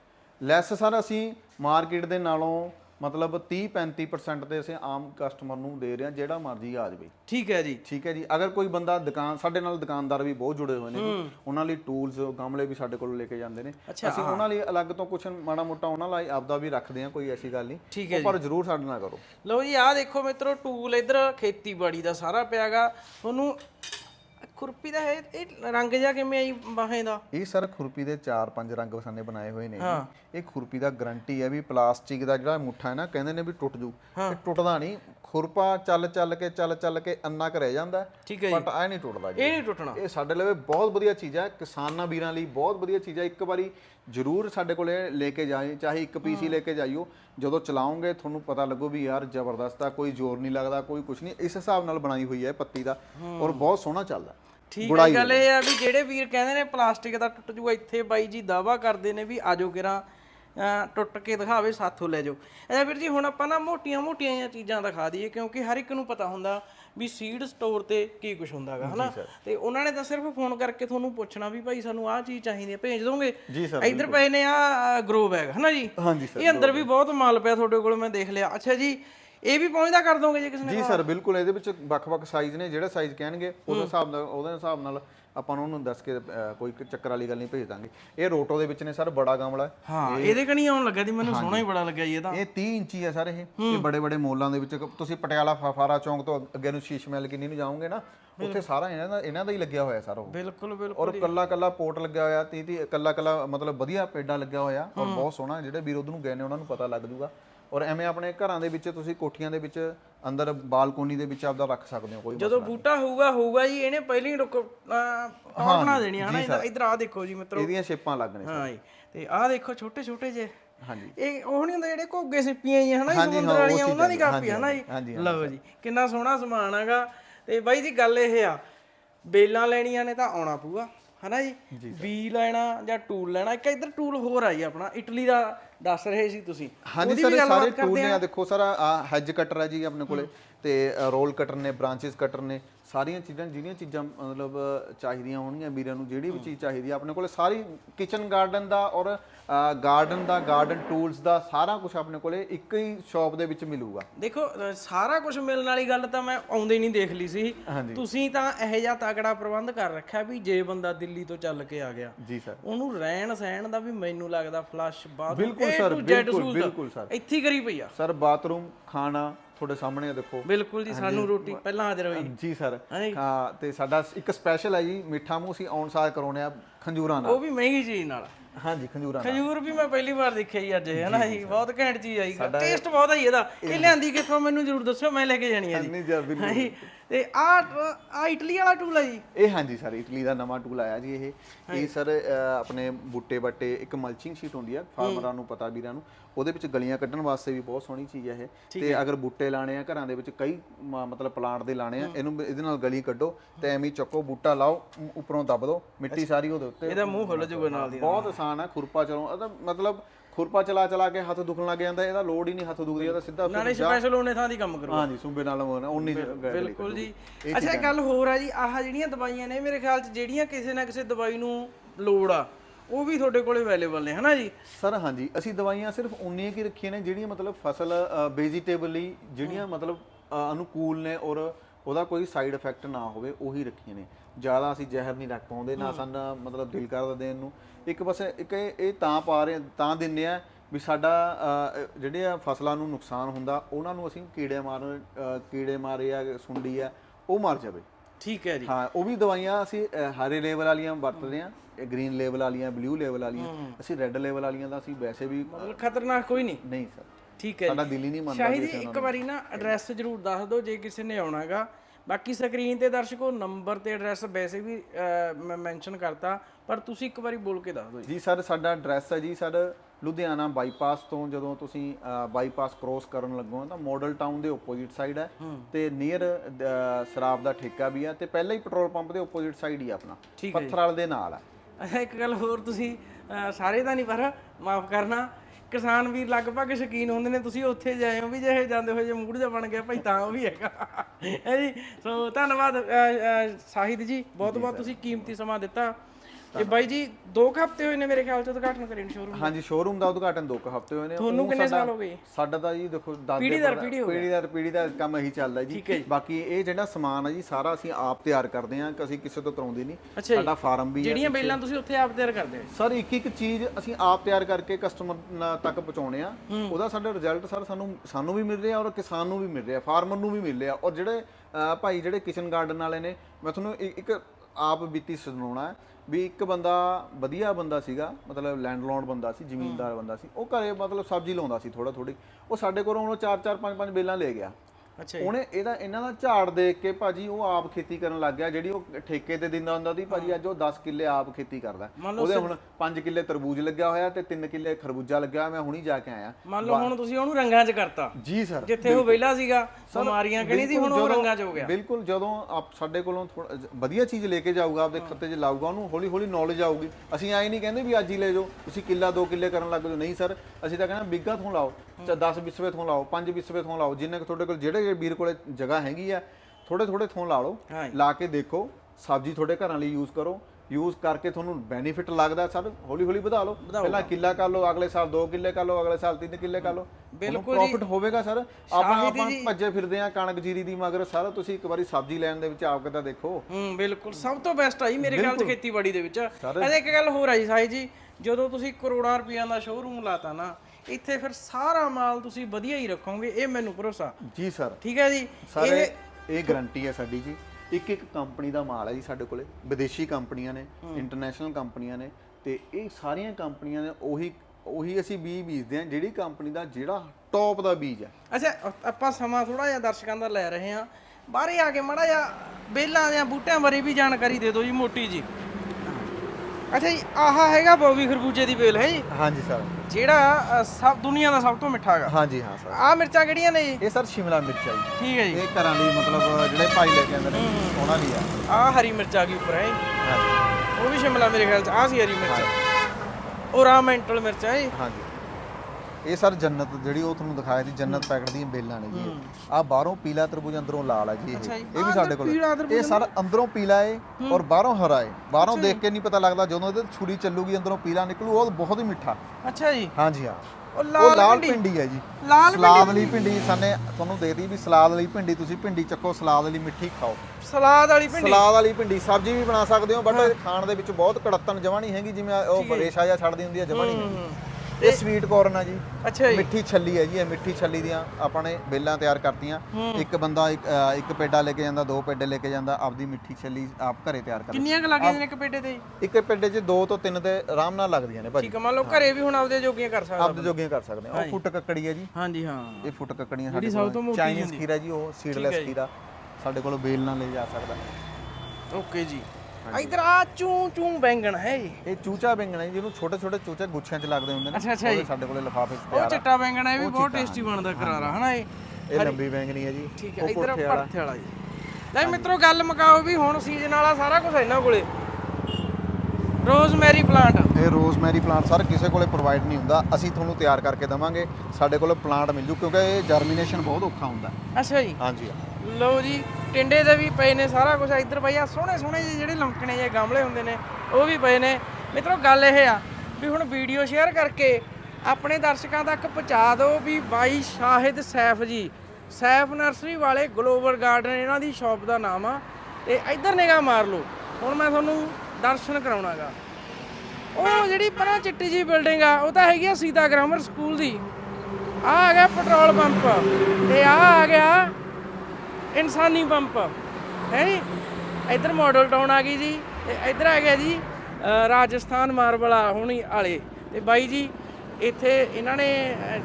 ਲੈਸ ਸਰ ਅਸੀਂ ਮਾਰਕੀਟ ਦੇ ਨਾਲੋਂ ਮਤਲਬ 30 35% ਤੇ ਅਸੀਂ ਆਮ ਕਸਟਮਰ ਨੂੰ ਦੇ ਰਹੇ ਹਾਂ ਜਿਹੜਾ ਮਰਜ਼ੀ ਆ ਜਾਵੇ। ਠੀਕ ਹੈ ਜੀ। ਠੀਕ ਹੈ ਜੀ? ਅਗਰ ਕੋਈ ਬੰਦਾ ਦੁਕਾਨ ਸਾਡੇ ਨਾਲ ਦੁਕਾਨਦਾਰ ਵੀ ਬਹੁਤ ਜੁੜੇ ਹੋਏ ਨੇ ਜੀ। ਉਹਨਾਂ ਲਈ ਟੂਲਸ ਗਮਲੇ ਵੀ ਸਾਡੇ ਕੋਲ ਲੈ ਕੇ ਜਾਂਦੇ ਨੇ। ਅਸੀਂ ਉਹਨਾਂ ਲਈ ਅਲੱਗ ਤੋਂ ਕੁਝ ਮਾੜਾ ਮੋਟਾ ਉਹਨਾਂ ਲਈ ਆਪਦਾ ਵੀ ਰੱਖਦੇ ਹਾਂ ਕੋਈ ਐਸੀ ਗੱਲ ਨਹੀਂ। ਠੀਕ ਉਹ ਪਰ ਜ਼ਰੂਰ ਸਾਡੇ ਨਾਲ ਕਰੋ। ਲਓ ਜੀ ਆਹ ਦੇਖੋ ਮਿੱਤਰੋ ਟੂਲ ਇਧਰ ਖੇਤੀਬਾੜੀ ਦਾ ਸਾਰਾ ਪਿਆਗਾ। ਤੁਹਾਨੂੰ ਖੁਰਪੀ ਦਾ ਇਹ ਇਹ ਰੰਗ ਜਿਹਾ ਕਿਵੇਂ ਆਈ ਬਾਹੇ ਦਾ? ਇਹ ਸਰ ਖੁਰਪੀ ਦੇ 4-5 ਰੰਗ ਵਸਾਨੇ ਬਣਾਏ ਹੋਏ ਨੇ ਜੀ। ਇਹ ਖੁਰਪੀ ਦਾ ਗਾਰੰਟੀ ਹੈ ਵੀ ਪਲਾਸਟਿਕ ਦਾ ਜਿਹੜਾ ਮੁੱਠਾ ਹੈ ਨਾ ਕਹਿੰਦੇ ਨੇ ਵੀ ਟੁੱਟ ਜੂ। ਇਹ ਟੁੱਟਦਾ ਨਹੀਂ। ਖੁਰਪਾ ਚੱਲ ਚੱਲ ਕੇ ਚੱਲ ਚੱਲ ਕੇ ਅੰਨਾ ਕੁ ਰਹਿ ਜਾਂਦਾ ਠੀਕ ਹੈ ਬਟ ਨਹੀਂ ਟੁੱਟਦਾ ਜੀ। ਇਹ ਨਹੀਂ ਟੁੱਟਣਾ। ਇਹ ਸਾਡੇ ਲਈ ਬਹੁਤ ਵਧੀਆ ਚੀਜ਼ ਹੈ। ਕਿਸਾਨਾਂ ਵੀਰਾਂ ਲਈ ਬਹੁਤ ਵਧੀਆ ਚੀਜ਼ ਹੈ। ਇੱਕ ਵਾਰੀ ਜ਼ਰੂਰ ਸਾਡੇ ਕੋਲੇ ਲੈ ਕੇ ਜਾਏ ਚਾਹੇ ਇੱਕ ਪੀਸੀ ਲੈ ਕੇ ਜਾਈਓ। ਜਦੋਂ ਚਲਾਉਂਗੇ ਤੁਹਾਨੂੰ ਪਤਾ ਲੱਗੂ ਵੀ ਯਾਰ ਜ਼ਬਰਦਸਤ ਆ ਕੋਈ ਜ਼ੋਰ ਨਹੀਂ ਲੱਗਦਾ ਕੋਈ ਕੁਝ ਨਹੀਂ। ਇਸ ਹਿਸਾਬ ਨਾਲ ਬਣਾਈ ਹੋਈ ਹੈ ਪੱਤੀ ਦਾ ਔਰ ਬਹੁਤ ਸੋਹਣਾ ਚੱਲਦਾ ਠੀਕ ਹੈ ਗੱਲ ਇਹ ਆ ਵੀ ਜਿਹੜੇ ਵੀਰ ਕਹਿੰਦੇ ਨੇ ਪਲਾਸਟਿਕ ਦਾ ਟੁੱਟ ਜੂਗਾ ਇੱਥੇ ਬਾਈ ਜੀ ਦਾਵਾ ਕਰਦੇ ਨੇ ਵੀ ਆਜੋ ਕਿਰਾ ਟੁੱਟ ਕੇ ਦਿਖਾਵੇ ਸਾਥੋਂ ਲੈ ਜਾਓ। ਅੱਛਾ ਵੀਰ ਜੀ ਹੁਣ ਆਪਾਂ ਨਾ ਮੋਟੀਆਂ ਮੋਟੀਆਂ ਜਿਹੀਆਂ ਚੀਜ਼ਾਂ ਦਿਖਾ ਦਈਏ ਕਿਉਂਕਿ ਹਰ ਇੱਕ ਨੂੰ ਪਤਾ ਹੁੰਦਾ ਵੀ ਸੀਡ ਸਟੋਰ ਤੇ ਕੀ ਕੁਝ ਹੁੰਦਾਗਾ ਹਨਾ? ਤੇ ਉਹਨਾਂ ਨੇ ਤਾਂ ਸਿਰਫ ਫੋਨ ਕਰਕੇ ਤੁਹਾਨੂੰ ਪੁੱਛਣਾ ਵੀ ਭਾਈ ਸਾਨੂੰ ਆਹ ਚੀਜ਼ ਚਾਹੀਦੀ ਹੈ ਭੇਜ ਦੋਗੇ? ਜੀ ਇੱਧਰ ਪਏ ਨੇ ਆ ਗਰੋ ਬੈਗ ਹਨਾ ਜੀ? ਇਹ ਅੰਦਰ ਵੀ ਬਹੁਤ ਮਾਲ ਪਿਆ ਤੁਹਾਡੇ ਕੋਲ ਮੈਂ ਦੇਖ ਲਿਆ। ਅੱਛਾ ਜੀ ਇਹ ਵੀ ਪਹੁੰਚਦਾ ਕਰ ਦੋਗੇ ਜੇ ਕਿਸੇ ਨੇ ਜੀ ਸਰ ਬਿਲਕੁਲ ਇਹਦੇ ਵਿੱਚ ਵੱਖ-ਵੱਖ ਸਾਈਜ਼ ਨੇ ਜਿਹੜਾ ਸਾਈਜ਼ ਕਹਿਣਗੇ ਉਹਦੇ ਹਿਸਾਬ ਨਾਲ ਉਹਦੇ ਹਿਸਾਬ ਨਾਲ ਆਪਾਂ ਨੂੰ ਉਹਨੂੰ ਦੱਸ ਕੇ ਕੋਈ ਚੱਕਰ ਵਾਲੀ ਗੱਲ ਨਹੀਂ ਭੇਜ ਦਾਂਗੇ। ਇਹ ਰੋਟੋ ਦੇ ਵਿੱਚ ਨੇ ਸਰ ਬੜਾ ਗਮਲਾ ਹੈ। ਹਾਂ ਇਹਦੇ ਕਣੀ ਆਉਣ ਲੱਗਾ ਦੀ ਮੈਨੂੰ ਸੋਹਣਾ ਹੀ ਬੜਾ ਲੱਗਿਆ ਜੀ ਇਹਦਾ। ਇਹ 30 ਇੰਚੀ ਹੈ ਸਰ ਇਹ। ਇਹ ਬੜੇ ਬੜੇ ਮੋਲਾਂ ਦੇ ਵਿੱਚ ਤੁਸੀਂ ਪਟਿਆਲਾ ਫਾਫਾਰਾ ਚੌਂਕ ਤੋਂ ਅੱਗੇ ਨੂੰ ਸ਼ੀਸ਼ ਮਹਿਲ ਕਿੰਨੀ ਨੂੰ ਜਾਓਗੇ ਨਾ ਉੱਥੇ ਸਾਰਾ ਇਹਨਾਂ ਦਾ ਇਹਨਾਂ ਦਾ ਹੀ ਲੱਗਿਆ ਹੋਇਆ ਸਰ ਉਹ। ਬਿਲਕੁਲ ਬਿਲਕੁਲ ਔਰ ਕੱਲਾ ਕੱਲਾ ਪੋਰਟ ਲੱਗਿਆ ਹੋਇਆ 30 30 ਕੱਲਾ ਕੱਲਾ ਮਤਲਬ ਵਧੀਆ ਪੇਡਾ ਲੱਗਿਆ ਹੋਇਆ ਔਰ ਬਹੁਤ ਸੋਹਣਾ ਜਿਹੜੇ ਵੀਰ ਉਧਰ ਨੂੰ ਗਏ ਨੇ ਉਹਨਾਂ ਨੂੰ ਪਤਾ ਲੱਗ ਜੂਗਾ। ਔਰ ਐਵੇਂ ਆਪਣੇ ਘਰਾਂ ਦੇ ਵਿੱਚ ਤੁਸੀਂ ਕੋਠੀਆਂ ਦੇ ਵਿੱਚ ਅੰਦਰ ਬਾਲਕੋਨੀ ਦੇ ਵਿੱਚ ਆਪਦਾ ਰੱਖ ਸਕਦੇ ਹੋ ਕੋਈ ਜਦੋਂ ਬੂਟਾ ਹੋਊਗਾ ਹੋਊਗਾ ਜੀ ਇਹਨੇ ਪਹਿਲਾਂ ਹੀ ਰੁਕ ਟੌਰ ਬਣਾ ਦੇਣੀ ਆ ਹਨਾ ਇੱਧਰ- ਆ ਦੇਖੋ ਜੀ ਮਿੱਤਰੋ। ਇਹਦੀਆਂ ਸ਼ੇਪਾਂ ਲੱਗ ਨੇ ਹਾਂ ਜੀ ਤੇ ਆਹ ਦੇਖੋ ਛੋਟੇ ਛੋਟੇ ਜੇ। ਹਾਂਜੀ ਇਹ ਉਹ ਨਹੀਂ ਹੁੰਦੇ ਜਿਹੜੇ ਘੋਗੇ ਸਿੱਪੀਆਂ ਜੀ ਹਨਾ ਸਮੁੰਦਰ ਹਾਂ, ਵਾਲੀਆਂ ਉਹਨਾਂ ਦੀ ਕਾਪੀ ਹਨਾ ਜੀ। ਲਓ ਜੀ। ਕਿੰਨਾ ਸੋਹਣਾ ਸਮਾਨ ਹੈਗਾ। ਤੇ ਬਾਈ ਜੀ ਗੱਲ ਇਹ ਆ ਬੇਲਾਂ ਲੈਣੀਆਂ ਨੇ ਤਾਂ ਆਉਣਾ ਪਊਗਾ ਹਨਾ ਜੀ। ਬੀ ਲੈਣਾ ਜਾਂ ਟੂਲ ਲੈਣਾ ਇੱਕ ਇੱਧਰ ਟੂਲ ਹੋਰ ਆ ਜੀ ਆਪਣਾ ਇਟਲੀ ਦਾ ਦੱਸ ਰਹੇ ਸੀ ਤੁਸੀਂ। ਹਾਂਜੀ ਸਰ ਸਾਰੇ ਟੂਲ ਨੇ ਆ ਦੇਖੋ ਸਰ ਆ ਹੈਜ ਕਟਰ ਹੈ ਜੀ ਆਪਣੇ ਕੋਲੇ ਤੇ ਰੋਲ ਕਟਰ ਨੇ ਬ੍ਰਾਂਚਸ ਕਟਰ ਨੇ। ਸਾਰੀਆਂ ਚੀਜ਼ਾਂ ਜਿਹੜੀਆਂ ਚੀਜ਼ਾਂ ਮਤਲਬ ਚਾਹੀਦੀਆਂ ਹੋਣਗੀਆਂ ਵੀਰਾਂ ਨੂੰ ਜਿਹੜੀ ਵੀ ਚੀਜ਼ ਚਾਹੀਦੀ ਆ ਆਪਣੇ ਕੋਲੇ ਸਾਰੀ ਕਿਚਨ ਗਾਰਡਨ ਦਾ ਔਰ ਗਾਰਡਨ ਦਾ ਗਾਰਡਨ ਟੂਲਸ ਦਾ ਸਾਰਾ ਕੁਝ ਆਪਣੇ ਕੋਲੇ ਇੱਕ ਹੀ ਸ਼ਾਪ ਦੇ ਵਿੱਚ ਮਿਲੂਗਾ। ਦੇਖੋ ਸਾਰਾ ਕੁਝ ਮਿਲਣ ਵਾਲੀ ਗੱਲ ਤਾਂ ਮੈਂ ਆਉਂਦੇ ਨਹੀਂ ਦੇਖ ਲਈ ਸੀ। ਤੁਸੀਂ ਤਾਂ ਇਹੋ ਜਿਹਾ ਤਗੜਾ ਪ੍ਰਬੰਧ ਕਰ ਰੱਖਿਆ ਵੀ ਜੇ ਬੰਦਾ ਦਿੱਲੀ ਤੋਂ ਚੱਲ ਕੇ ਆ ਗਿਆ। ਜੀ ਸਰ ਉਹਨੂੰ ਰਹਿਣ ਸਹਿਣ ਦਾ ਵੀ ਮੈਨੂੰ ਲੱਗਦਾ ਫਲਸ਼ ਬਾਥ ਬਿਲਕੁਲ sir, ਬਿਲਕੁਲ, ਬਿਲਕੁਲ sir। ਇੱਥੇ ਹੀ ਕਰੀ ਪਈ ਆ। ਸਰ ਬਾਥਰੂਮ ਖਾਣਾ ਤੁਹਾਡੇ ਸਾਹਮਣੇ ਆ ਦੇਖੋ। ਬਿਲਕੁਲ ਜੀ ਸਾਨੂੰ ਰੋਟੀ ਪਹਿਲਾਂ ਹਾਜ਼ਰ ਹੋਈ। ਜੀ ਸਰ। ਹਾਂ ਤੇ ਸਾਡਾ ਇੱਕ ਸਪੈਸ਼ਲ ਹੈ ਜੀ ਮਿੱਠਾ ਮੂੰਹ ਅਸੀਂ ਆਉਣ ਸਾਰ ਕਰਾਉਣੇ ਆ ਖੰਜੂਰਾਂ ਨਾਲ। ਉਹ ਵੀ ਮਹਿੰਗੀ ਚੀਜ਼ ਨਾਲ। ਹਾਂਜੀ ਖੰਜੂਰਾਂ ਨਾਲ। ਖਜੂਰ ਵੀ ਮੈਂ ਪਹਿਲੀ ਵਾਰ ਦੇਖਿਆ ਜੀ ਅੱਜ ਹੈ ਨਾ ਜੀ? ਬਹੁਤ ਘੈਂਟ ਚੀਜ਼ ਆਈ ਟੇਸਟ ਬਹੁਤ ਆਈ ਇਹਦਾ। ਇਹ ਲਿਆਂਦੀ ਕਿੱਥੋਂ? ਮੈਨੂੰ ਜ਼ਰੂਰ ਦੱਸਿਓ ਮੈਂ ਲੈ ਕੇ ਜਾਣੀ ਆ ਜੀ। ਨਹੀਂ ਜੀ ਬਿਲਕੁਲ। ਤੇ ਆ ਆ ਇਟਲੀ ਵਾਲਾ ਟੂਲ ਆ ਜੀ। ਇਹ ਹਾਂਜੀ ਸਰ ਇਟਲੀ ਦਾ ਨਵਾਂ ਟੂਲ ਆਇਆ ਜੀ ਇਹ। ਇਹ ਸਰ ਆਪਣੇ ਬੂਟੇ ਬੱਟੇ ਇੱਕ ਮਲਚਿੰਗ ਸ਼ੀਟ ਹੁੰਦੀ ਆ ਫਾਰਮਰਾਂ ਨੂੰ ਪਤਾ ਵੀਰਾਂ ਨੂੰ। ਉਹਦੇ ਵਿੱਚ ਗਲੀਆਂ ਕੱਢਣ ਵਾਸਤੇ ਵੀ ਬਹੁਤ ਸੋਹਣੀ ਚੀਜ਼ ਹੈ ਇਹ। ਤੇ ਅਗਰ ਬੂਟੇ ਲਾਣੇ ਆ ਘਰਾਂ ਦੇ ਵਿੱਚ ਕਈ ਮਤਲਬ ਪਲਾਂਟ ਦੇ ਲਾਣੇ ਆ ਇਹਨੂੰ ਇਹਦੇ ਨਾਲ ਗਲੀ ਕੱਢੋ ਤੇ ਐਵੇਂ ਹੀ ਚੱਕੋ ਬੂਟਾ ਲਾਓ ਉੱਪਰੋਂ ਦੱਬ ਦਿਓ ਮਿੱਟੀ ਸਾਰੀ ਉਹਦੇ ਉੱਤੇ। ਇਹਦਾ ਮੂੰਹ ਖੁੱਲ ਜਾਊਗਾ ਨਾਲ ਦੀ ਬਹੁਤ ਆਸਾਨ ਹੈ ਖੁਰਪਾ ਇਹਦਾ ਮਤਲਬ ਖੁਰਪਾ ਚਲਾ ਚਲਾ ਕੇ ਹੱਥ ਦੁਖਣ ਲੱਗ ਜਾਂਦਾ ਇਹਦਾ ਲੋਡ ਹੀ ਨਹੀਂ ਹੱਥ ਦੁਖਦੀ ਇਹਦਾ ਸਿੱਧਾ ਨਾਲੇ ਸਪੈਸ਼ਲ ਉਹਨੇ ਥਾਂ ਦੀ ਕੰਮ ਕਰੂ ਹਾਂਜੀ ਸੂਬੇ ਨਾਲ ਉਨੀ ਬਿਲਕੁਲ ਜੀ। ਅੱਛਾ ਇੱਕ ਗੱਲ ਹੋਰ ਆ ਜੀ ਆਹ ਜਿਹੜੀਆਂ ਦਵਾਈਆਂ ਨੇ ਮੇਰੇ ਖਿਆਲ ਚ ਜਿਹੜੀਆਂ ਕਿਸੇ ਨਾ ਕਿਸੇ ਦਵਾਈ ਨੂੰ ਲੋੜ ਆ ਉਹ ਵੀ ਤੁਹਾਡੇ ਕੋਲ ਅਵੇਲੇਬਲ ਨੇ ਹਨਾ ਜੀ? ਸਰ ਹਾਂਜੀ ਅਸੀਂ ਦਵਾਈਆਂ ਸਿਰਫ ਉਨੀਆਂ ਕੀ ਰੱਖੀਆਂ ਨੇ ਜਿਹੜੀਆਂ ਮਤਲਬ ਫਸਲ ਵੈਜੀਟੇਬਲ ਲਈ ਜਿਹੜੀਆਂ ਮਤਲਬ ਅਨੁਕੂਲ ਨੇ ਔਰ ਉਹਦਾ ਕੋਈ ਸਾਈਡ ਇਫੈਕਟ ਨਾ ਹੋਵੇ ਉਹੀ ਰੱਖੀਆਂ ਨੇ। ਜ਼ਿਆਦਾ ਅਸੀਂ ਜ਼ਹਿਰ ਨਹੀਂ ਰੱਖ ਪਾਉਂਦੇ ਨਾ ਸਾਡਾ ਮਤਲਬ ਦਿਲ ਕਰਦਾ ਦੇਣ ਨੂੰ। ਇੱਕ ਬਸ ਇੱਕ ਇਹ ਤਾਂ ਪਾ ਰਹੇ ਤਾਂ ਦਿੰਦੇ ਆ ਵੀ ਸਾਡਾ ਜਿਹੜੇ ਆ ਫਸਲਾਂ ਨੂੰ ਨੁਕਸਾਨ ਹੁੰਦਾ ਉਹਨਾਂ ਨੂੰ ਅਸੀਂ ਕੀੜੇ ਮਾਰ ਕੀੜੇ ਮਾਰੇ ਆ ਸੁੰਡੀ ਆ ਉਹ ਮਰ ਜਾਵੇ। ਠੀਕ ਹੈ ਜੀ। ਹਾਂ ਉਹ ਵੀ ਦਵਾਈਆਂ ਅਸੀਂ ਹਰੇ ਲੈਵਲ ਵਾਲੀਆਂ ਵਰਤਦੇ ਆ ਗ੍ਰੀਨ ਲੈਵਲ ਵਾਲੀਆਂ ਬਲੂ ਲੈਵਲ ਵਾਲੀਆਂ ਅਸੀਂ ਰੈੱਡ ਲੈਵਲ ਵਾਲੀਆਂ ਦਾ ਅਸੀਂ ਵੈਸੇ ਵੀ ਮਤਲਬ ਖਤਰਨਾਕ ਕੋਈ ਨਹੀਂ। ਨਹੀਂ ਸਰ। ਠੀਕ ਹੈ ਸਾਡਾ ਦਿਲ ਹੀ ਨਹੀਂ ਮੰਨਦਾ ਸ਼ਾਹਿਦ ਜੀ ਇੱਕ ਵਾਰੀ ਨਾ ਐਡਰੈਸ ਜ਼ਰੂਰ ਦੱਸ ਦਿਓ ਜੇ ਕਿਸੇ ਨੇ ਆਉਣਾਗਾ ਬਾਕੀ ਸਕਰੀਨ ਤੇ ਦਰਸ਼ਕੋ ਨੰਬਰ ਤੇ ਐਡਰੈਸ ਵੈਸੇ ਵੀ ਅਹ, ਮੈਂ ਮੈਂਸ਼ਨ ਕਰਤਾ ਪਰ ਤੁਸੀਂ ਇੱਕ ਵਾਰੀ ਬੋਲ ਕੇ ਦੱਸ ਦਿਓ ਜੀ। ਜੀ ਸਰ ਸਾਡਾ ਐਡਰੈਸ ਹੈ ਜੀ ਸਰ ਲੁਧਿਆਣਾ ਬਾਈਪਾਸ ਤੋਂ ਜਦੋਂ ਤੁਸੀਂ ਬਾਈਪਾਸ ਕ੍ਰੋਸ ਕਰਨ ਲੱਗੋ ਤਾਂ ਮਾਡਲ ਟਾਊਨ ਦੇ ਆਪੋਜ਼ਿਟ ਸਾਈਡ ਹੈ। ਤੇ ਨੀਅਰ ਸ਼ਰਾਬ ਦਾ ਠੇਕਾ ਵੀ ਹੈ ਤੇ ਪਹਿਲਾਂ ਹੀ ਪੈਟਰੋਲ ਪੰਪ ਦੇ ਆਪੋਜ਼ਿਟ ਸਾਈਡ ਹੀ ਆ ਆਪਣਾ। ਠੀਕ ਪੱਥਰ ਵਾਲੇ ਦੇ ਨਾਲ ਹੈ। ਅੱਛਾ ਇੱਕ ਗੱਲ ਹੋਰ ਤੁਸੀਂ ਅਹ, ਸਾਰੇ ਤਾਂ ਨਹੀਂ ਪਰ ਮਾਫ ਕਰਨਾ ਕਿਸਾਨ ਵੀਰ ਲਗਭਗ ਸ਼ਕੀਨ ਹੁੰਦੇ ਨੇ ਤੁਸੀਂ ਉੱਥੇ ਜਾਏ ਹੋ ਵੀ ਜੇ ਇਹ ਜਾਂਦੇ ਹੋਏ ਜੇ ਮੂਡ ਜਿਹਾ ਬਣ ਗਿਆ ਭਾਈ ਤਾਂ ਉਹ ਵੀ ਹੈਗਾ। ਹੈ ਜੀ? ਸੋ ਧੰਨਵਾਦ ਅਹ, ਅਹ, ਸਾਹਿਦ ਜੀ ਬਹੁਤ ਬਹੁਤ ਤੁਸੀਂ ਕੀਮਤੀ ਸਮਾਂ ਦਿੱਤਾ। ਤੇ ਬਾਈ ਜੀ 2 ਹਫ਼ਤੇ ਹੋਏ ਨੇ ਮੇਰੇ ਖਿਆਲ ਚ ਉਦਘਾਟਨ ਕਰੇ ਸ਼ੋਰੂਮ ਹਾਂਜੀ ਸ਼ੋਰੂਮ ਦਾ ਉਦਘਾਟਨ ਦੋ ਕੁ ਹਫ਼ਤੇ ਹੋਏ ਨੇ। ਤੁਹਾਨੂੰ ਉਹ ਕਿੰਨੇ ਸਾਡਾ- ਸਾਲ ਹੋ ਗਏ? ਸਾਡਾ ਤਾਂ ਜੀ ਦੇਖੋ ਦਾਦੇ ਪੀੜ੍ਹੀ ਦਰ ਪੀੜ੍ਹੀ ਹੋ ਪੀੜ੍ਹੀ ਦਰ ਪੀੜ੍ਹੀ ਦਾ ਕੰਮ ਇਹੀ ਚੱਲਦਾ ਜੀ। ਬਾਕੀ ਇਹ ਜਿਹੜਾ ਸਮਾਨ ਹੈ ਜੀ ਸਾਰਾ ਅਸੀਂ ਆਪ ਤਿਆਰ ਕਰਦੇ ਹਾਂ ਕਿ ਅਸੀਂ ਕਿਸੇ ਤੋਂ ਕਰਾਉਂਦੇ ਨਹੀਂ। ਅੱਛਾ ਜੀ। ਸਾਡਾ ਫਾਰਮ ਵੀ ਹੈ ਜਿਹੜੀਆਂ ਬੇਲਾਂ ਤੁਸੀਂ ਉੱਥੇ ਆਪ ਤਿਆਰ ਕਰਦੇ ਹੋ? ਸਰ ਇੱਕ ਇੱਕ ਚੀਜ਼ ਅਸੀਂ ਆਪ ਤਿਆਰ ਕਰਕੇ ਕਸਟਮਰ ਤੱਕ ਪਹੁੰਚਾਉਣੇ ਆ। ਉਹਦਾ ਸਾਡਾ ਰਿਜ਼ਲਟ ਸਰ ਸਾਨੂੰ ਸਾਨੂੰ ਵੀ ਮਿਲ ਰਿਹਾ ਔਰ ਕਿਸਾਨ ਨੂੰ ਵੀ ਮਿਲ ਰਿਹਾ ਫਾਰਮਰ ਨੂੰ ਵੀ ਮਿਲ ਰਿਹਾ। ਔਰ ਜਿਹੜੇ ਅਹ, ਭਾਈ ਜਿਹੜੇ ਕਿਚਨ ਗਾਰਡਨ ਵਾਲੇ ਨੇ ਮੈਂ ਤੁਹਾਨੂੰ ਇੱਕ ਆਪ ਬੀਤੀ ਸੁਣਾਉਣਾ ਵੀ ਇੱਕ ਬੰਦਾ ਵਧੀਆ ਬੰਦਾ ਸੀਗਾ ਮਤਲਬ ਲੈਂਡਲੋਰਡ ਬੰਦਾ ਸੀ ਜ਼ਮੀਨਦਾਰ ਬੰਦਾ ਸੀ ਉਹ ਘਰੇ ਮਤਲਬ ਸਬਜ਼ੀ ਲਾਉਂਦਾ ਸੀ ਥੋੜਾ ਥੋੜੀ ਉਹ ਸਾਡੇ ਕੋਲੋਂ ਉਹ ਚਾਰ ਚਾਰ ਪੰਜ ਪੰਜ ਬੇਲਾਂ ਲੈ ਗਿਆ। ਉਹਨੇ ਇਹਦਾ ਇਹਨਾਂ ਦਾ ਝਾੜ ਦੇਖ ਕੇ ਭਾਜੀ ਉਹ ਆਪ ਖੇਤੀ ਕਰਨ ਲੱਗ ਗਿਆ ਜਿਹੜੀ ਉਹ ਠੇਕੇ ਤੇ ਦਿੰਦਾ ਹੁੰਦਾ ਸੀ ਭਾਜੀ ਅੱਜ ਉਹ 10 ਕਿੱਲੇ ਆਪ ਖੇਤੀ ਕਰਦਾ। ਉਹਦੇ ਹੁਣ 5 ਕਿੱਲੇ ਤਰਬੂਜ ਲੱਗਿਆ ਹੋਇਆ ਤੇ 3 ਕਿੱਲੇ ਖਰਬੂਜਾ ਲੱਗਿਆ ਮੈਂ ਹੁਣੀ ਜਾ ਕੇ ਆਇਆ। ਮੰਨ ਲਓ ਹੁਣ ਤੁਸੀਂ ਉਹਨੂੰ ਰੰਗਾਂ 'ਚ ਕਰਤਾ। ਜੀ ਸਰ ਜਿੱਥੇ ਉਹ ਵਿਹਲਾ ਸੀਗਾ ਬਿਮਾਰੀਆਂ ਕਣੀ ਦੀ ਹੁਣ ਉਹ ਰੰਗਾਂ 'ਚ ਹੋ ਗਿਆ। ਬਿਲਕੁਲ ਜਦੋਂ ਆਪ ਸਾਡੇ ਕੋਲੋਂ ਵਧੀਆ ਚੀਜ਼ ਲੈ ਕੇ ਜਾਊਗਾ ਆਪਦੇ ਖੱਤੇ 'ਚ ਲਾਊਗਾ ਉਹਨੂੰ ਹੌਲੀ ਹੌਲੀ ਨੌਲੇਜ ਆਊਗੀ। ਅਸੀਂ ਐਂ ਨਹੀਂ ਕਹਿੰਦੇ ਵੀ ਅੱਜ ਹੀ ਲੈ ਜਾਓ ਤੁਸੀਂ ਕਿੱਲਾ ਦੋ ਕਿੱਲੇ ਕਰਨ ਲੱਗ ਜਾਓ। ਨਹੀਂ ਸਰ ਅਸੀਂ ਤਾਂ ਕਹਿੰਦੇ ਬਿੱਗਾ ਤੋਂ ਲਾਓ। ਚਾਹੇ 10 ਵਿਸਵੇ ਤੋਂ ਲਾਓ 5 ਵਿਸਵੇ ਤੋਂ ਲਾਓ ਜਿੰਨੇ ਕੁ ਤੁਹਾਡੇ ਕੋਲ ਜਿਹੜੇ ਵੀਰ ਕੋਲੇ ਜਗ੍ਹਾ ਹੈਗੀ ਆ ਥੋੜੇ ਥੋੜੇ ਥੋਂ ਲਾ ਲਓ। ਲਾ ਕੇ ਦੇਖੋ ਸਬਜ਼ੀ ਤੁਹਾਡੇ ਘਰਾਂ ਲਈ ਯੂਜ਼ ਕਰੋ ਯੂਜ਼ ਕਰਕੇ ਤੁਹਾਨੂੰ ਬੈਨੀਫਿਟ ਲੱਗਦਾ ਸਰ ਹੌਲੀ ਹੌਲੀ ਵਧਾ ਲਓ। ਪਹਿਲਾਂ ਕਿੱਲਾ ਕਰ ਲਓ ਅਗਲੇ ਸਾਲ 2 ਕਿੱਲੇ ਕਰ ਲਓ ਅਗਲੇ ਸਾਲ 3 ਕਿੱਲੇ ਕਰ ਲਓ। ਬਿਲਕੁਲ ਪ੍ਰੋਫਿਟ ਹੋਵੇਗਾ ਸਰ। ਆਪਾਂ ਆਪਾਂ। ਭੱਜੇ ਫਿਰਦੇ ਆ ਕਣਕ ਜੀਰੀ ਦੀ ਮਗਰ ਸਾਰਾ ਤੁਸੀਂ ਇੱਕ ਵਾਰੀ ਸਬਜ਼ੀ ਲੈਣ ਦੇ ਵਿੱਚ ਆਪ ਕਿਤਾ ਦੇਖੋ? ਹੂੰ ਬਿਲਕੁਲ। ਸਭ ਤੋਂ ਬੈਸਟ ਆ ਜੀ ਮੇਰੇ ਖਿਆਲ 'ਚ ਖੇਤੀਬਾੜੀ ਦੇ ਵਿੱਚ। ਇਹਦੇ ਇੱਕ ਗੱਲ ਹੋਰ ਆ ਜੀ ਸਾਈ ਜੀ ਜਦੋਂ ਤੁਸੀਂ ਕਰੋੜਾਂ ਰੁਪਈਆਂ ਦਾ ਸ਼ੋਰੂਮ ਲਾਤਾ ਨਾ ਇੱਥੇ ਫਿਰ ਸਾਰਾ ਮਾਲ ਤੁਸੀਂ ਵਧੀਆ ਹੀ ਰੱਖੋਗੇ ਇਹ ਮੈਨੂੰ ਭਰੋਸਾ। ਜੀ ਸਰ। ਠੀਕ ਹੈ ਜੀ? ਸਾਰੇ ਇਹ ਗਾਰੰਟੀ ਹੈ ਸਾਡੀ ਜੀ। ਇੱਕ ਇੱਕ ਕੰਪਨੀ ਦਾ ਮਾਲ ਹੈ ਜੀ ਸਾਡੇ ਕੋਲੇ। ਵਿਦੇਸ਼ੀ ਕੰਪਨੀਆਂ ਨੇ ਇੰਟਰਨੈਸ਼ਨਲ ਕੰਪਨੀਆਂ ਨੇ। ਤੇ ਇਹ ਸਾਰੀਆਂ ਕੰਪਨੀਆਂ ਨੇ ਉਹੀ ਉਹੀ ਅਸੀਂ ਬੀਜ ਬੀਜਦੇ ਹਾਂ। ਜਿਹੜੀ ਕੰਪਨੀ ਦਾ ਜਿਹੜਾ ਟੌਪ ਦਾ ਬੀਜ ਹੈ। ਅੱਛਾ ਆਪਾਂ ਸਮਾਂ ਥੋੜਾ ਜਿਹਾ ਦਰਸ਼ਕਾਂ ਦਾ ਲੈ ਰਹੇ ਹਾਂ। ਬਾਹਰੇ ਆ ਕੇ ਮੜਾ ਜਿਹਾ ਬੇਲਾਂ ਦੇ ਬੂਟਿਆਂ ਬਾਰੇ ਵੀ ਜਾਣਕਾਰੀ ਦੇ ਦਿਓ ਜੀ ਮੋਟੀ ਜੀ ਅੱਛਾ ਜੀ ਆਹ ਹੈਗਾ ਬੋਬੀ ਖਰਬੂਜੇ ਦੀ ਬੇਲ ਹੈ ਜੀ? ਹਾਂਜੀ ਸਰ। ਜਿਹੜਾ ਅ, ਸਭ ਦੁਨੀਆ ਦਾ ਸਭ ਤੋਂ ਮਿੱਠਾ ਹੈਗਾ। ਹਾਂਜੀ ਹਾਂ ਸਰ। ਆਹ ਮਿਰਚਾਂ ਕਿਹੜੀਆਂ ਨੇ ਜੀ? ਇਹ ਸਰ ਸ਼ਿਮਲਾ ਮਿਰਚ ਹੈ ਜੀ। ਠੀਕ ਹੈ ਜੀ। ਇਹ ਘਰਾਂ ਲਈ ਮਤਲਬ ਜਿਹੜੇ ਭਾਈ ਲੈ ਕੇ ਆਉਂਦੇ ਨੇ ਉਹਨਾਂ ਲਈ ਹੈ ਆਹ ਹਰੀ ਮਿਰਚ ਆ ਗਈ ਉੱਪਰ ਹੈ ਜੀ। ਹਾਂਜੀ। ਉਹ ਵੀ ਸ਼ਿਮਲਾ ਮੇਰੇ ਖਿਆਲ ਚ ਆਹ ਸੀ ਹਰੀ ਮਿਰਚ। ਔਰਾਮੈਂਟਲ ਮਿਰਚ ਹੈ ਜੀ। ਹਾਂਜੀ। ਇਹ ਸਰ ਜੰਨਤ ਜਿਹੜੀ ਉਹ ਤੁਹਾਨੂੰ ਦਿਖਾਇਆ ਸੀ ਜੰਨਤ ਪੈਕਟ ਦੀਆਂ ਬੇਲਾਂ ਨੇ ਜੀ ਆ ਬਾਹਰੋਂ ਪੀਲਾ ਤਰਬੂਜ ਅੰਦਰੋਂ ਲਾਲ ਹੈ ਜੀ ਇਹ। ਜੀ। ਵੀ ਸਾਡੇ ਕੋਲ ਇਹ ਸਰ ਅੰਦਰੋਂ? ਪੀਲਾ ਹੈ। ਔਰ ਬਾਹਰੋਂ ਹਰਾ ਹੈ ਬਾਹਰੋਂ ਦੇਖ ਕੇ ਨਹੀਂ ਪਤਾ ਲੱਗਦਾ ਜਦੋਂ ਇਹਦੇ ਛੁਰੀ ਚੱਲੂਗੀ ਅੰਦਰੋਂ ਪੀਲਾ ਨਿਕਲੂ ਉਹ ਬਹੁਤ ਹੀ ਮਿੱਠਾ। ਅੱਛਾ ਜੀ। ਹਾਂਜੀ ਹਾਂ। ਉਹ ਲਾਲ ਭਿੰਡੀ। ਹੈ ਜੀ। ਲਾਲ ਸਲਾਦ ਲਈ ਭਿੰਡੀ ਸਾਨੇ ਤੁਹਾਨੂੰ ਦੇਤੀ ਵੀ ਸਲਾਦ ਲਈ ਭਿੰਡੀ ਤੁਸੀਂ ਭਿੰਡੀ ਚੱਕੋ ਸਲਾਦ ਲਈ ਮਿੱਠੀ ਖਾਓ। ਸਲਾਦ ਵਾਲੀ ਭਿੰਡੀ? ਸਲਾਦ ਵਾਲੀ ਭਿੰਡੀ ਸਬਜ਼ੀ ਵੀ ਬਣਾ ਸਕਦੇ ਹੋ ਬਟ ਖਾਣ ਦੇ ਵਿੱਚ ਬਹੁਤ ਕੜੱਤਨ ਨਹੀਂ ਹੈਗੀ ਜਿਵੇਂ ਉਹ ਰੇਸ਼ਾ ਜਿਹਾ ਛੱਡਦੀ ਹੁੰਦੀ ਹੈ ਹੈਗੀ। ਇਹ ਸਵੀਟ ਕਾਰਨ ਆ ਜੀ। ਅੱਛਾ ਜੀ। ਮਿੱਠੀ ਛੱਲੀ ਹੈ ਜੀ ਇਹ ਮਿੱਠੀ ਛੱਲੀ ਦੀਆਂ ਆਪਾਂ ਨੇ ਬੇਲਾਂ ਤਿਆਰ ਕਰਤੀਆਂ। ਇੱਕ ਬੰਦਾ ਇੱਕ ਅ, ਇੱਕ ਪੇਡਾ ਲੈ ਕੇ ਜਾਂਦਾ ਦੋ ਪੇਡੇ ਲੈ ਕੇ ਜਾਂਦਾ ਆਪਦੀ ਮਿੱਠੀ ਛੱਲੀ ਆਪ ਘਰੇ ਤਿਆਰ ਕਰਦਾ। ਕਿੰਨੀਆਂ ਕੁ ਲੱਗਦੀਆਂ ਨੇ ਇੱਕ ਪੇਟੇ ਤੇ? ਜੀ? ਇੱਕ ਪੇਡੇ 'ਚ ਦੋ ਤੋਂ ਤਿੰਨ ਤੇ ਆਰਾਮ ਨਾਲ ਲੱਗਦੀਆਂ ਨੇ ਭਾਜੀ। ਠੀਕ ਆ ਮੰਨ ਲਓ ਘਰੇ ਵੀ ਹੁਣ ਆਪਦੇ ਜੋਗੀਆਂ ਕਰ ਸਕਦਾ ਆਪਦੇ ਜੋਗੀਆਂ ਕਰ ਸਕਦੇ ਆ। ਉਹ ਫੁੱਟ ਕੱਕੜੀ ਹੈ ਜੀ। ਹਾਂਜੀ ਹਾਂ। ਇਹ ਫੁੱਟ ਕੱਕੜੀਆਂ ਸਾਡੇ ਕੋਲ ਚਾਈਨੀਜ਼। ਖੀਰਾ ਜੀ ਉਹ ਸੀਡਲੈਸ ਖੀਰਾ। ਸਾਡੇ ਕੋਲ ਬੇਲ ਨਾਲ ਲੈ ਜਾ ਸਕਦਾ। ਓਕੇ ਜੀ। ਇਧਰ ਆ ਚੂੰ ਚੂੰ ਬੈਂਗਣ ਹੈ ਜੀ। ਇਹ ਚੂਚਾ ਬੈਂਗਣ ਹੈ ਜਿਹਨੂੰ ਛੋਟੇ ਛੋਟੇ ਚੂਚੇ ਗੁੱਛਿਆਂ 'ਚ ਲੱਗਦੇ ਹੁੰਦੇ ਨੇ। ਅੱਛਾ, ਅੱਛਾ ਜੀ। ਉਹਦੇ ਸਾਡੇ ਕੋਲੇ ਲਿਫਾਫੇ 'ਚ ਉਹ ਤਿਆਰ ਆ। ਚਿੱਟਾ ਬੈਂਗਣ ਹੈ ਇਹ ਵੀ ਬਹੁਤ ਟੇਸਟੀ ਬਣਦਾ ਕਰਾਰਾ ਹਨਾ ਇਹ ਇਹ ਲੰਬੀ ਬੈਂਗਣੀ ਹੈ ਜੀ। ਠੀਕ ਹੈ ਉਹ ਇਧਰ ਪੁੱਠੇ ਵਾਲਾ। ਜੀ। ਲੈ ਮਿੱਤਰੋ ਗੱਲ ਮੁਕਾਓ ਵੀ ਹੁਣ ਸੀਜ਼ਨ ਵਾਲਾ ਸਾਰਾ ਕੁਝ ਇਹਨਾਂ ਕੋਲੇ। Rosemary plant. ਇਹ ਰੋਜ਼ਮੈਰੀ ਪਲਾਂਟ ਸਰ ਕਿਸੇ ਕੋਲੇ ਪ੍ਰੋਵਾਈਡ ਨਹੀਂ ਹੁੰਦਾ। ਅਸੀਂ ਤੁਹਾਨੂੰ ਤਿਆਰ ਕਰਕੇ ਦਵਾਂਗੇ। ਸਾਡੇ ਕੋਲ ਪਲਾਂਟ ਮਿਲ ਜੂ ਕਿਉਂਕਿ ਇਹ ਜਰਮੀਨੇਸ਼ਨ ਬਹੁਤ ਔਖਾ ਹੁੰਦਾ। ਅੱਛਾ ਜੀ। ਹਾਂਜੀ। ਲਓ ਜੀ ਟਿੰਡੇ ਦੇ ਵੀ ਪਏ ਨੇ ਸਾਰਾ ਕੁਝ ਇੱਧਰ ਪਈ ਆ ਸੋਹਣੇ ਸੋਹਣੇ ਜਿਹੇ ਜਿਹੜੇ ਲੰਕਣੇ ਜਿਹੇ ਗਮਲੇ ਹੁੰਦੇ ਨੇ ਉਹ ਵੀ ਪਏ ਨੇ। ਮਿੱਤਰੋ ਗੱਲ ਇਹ ਆ ਵੀ ਹੁਣ ਵੀਡੀਓ ਸ਼ੇਅਰ ਕਰਕੇ ਆਪਣੇ ਦਰਸ਼ਕਾਂ ਤੱਕ ਪਹੁੰਚਾ ਦਿਓ ਵੀ ਬਾਈ ਸ਼ਾਹਿਦ ਸੈਫ ਜੀ। ਸੈਫ ਨਰਸਰੀ ਵਾਲੇ ਗਲੋਬਲ ਗਾਰਡਨ ਇਹਨਾਂ ਦੀ ਸ਼ਾਪ ਦਾ ਨਾਮ ਆ। ਤੇ ਇੱਧਰ ਨਿਗਾਹ ਮਾਰ ਲਓ। ਹੁਣ ਮੈਂ ਤੁਹਾਨੂੰ ਦਰਸ਼ਨ ਕਰਾਉਣਾਗਾ। ਉਹ ਜਿਹੜੀ ਪਰਾਂ ਚਿੱਟੀ ਜੀ ਬਿਲਡਿੰਗ ਆ ਉਹ ਤਾਂ ਹੈਗੀ ਆ ਸੀਤਾ ਗ੍ਰਾਮਰ ਸਕੂਲ ਦੀ। ਆ ਆ ਗਿਆ ਪੈਟਰੋਲ ਪੰਪ। ਤੇ ਆ ਆ ਗਿਆ ਇਨਸਾਨੀ ਪੰਪ। ਹੈ ਜੀ ਇੱਧਰ ਮਾਡਲ ਟਾਊਨ ਆ ਗਈ ਜੀ ਤੇ ਇੱਧਰ ਆ ਗਿਆ ਜੀ ਰਾਜਸਥਾਨ ਮਾਰਬਲਾ ਹੁਣੀ ਵਾਲੇ। ਤੇ ਬਾਈ ਜੀ ਇੱਥੇ ਇਹਨਾਂ ਨੇ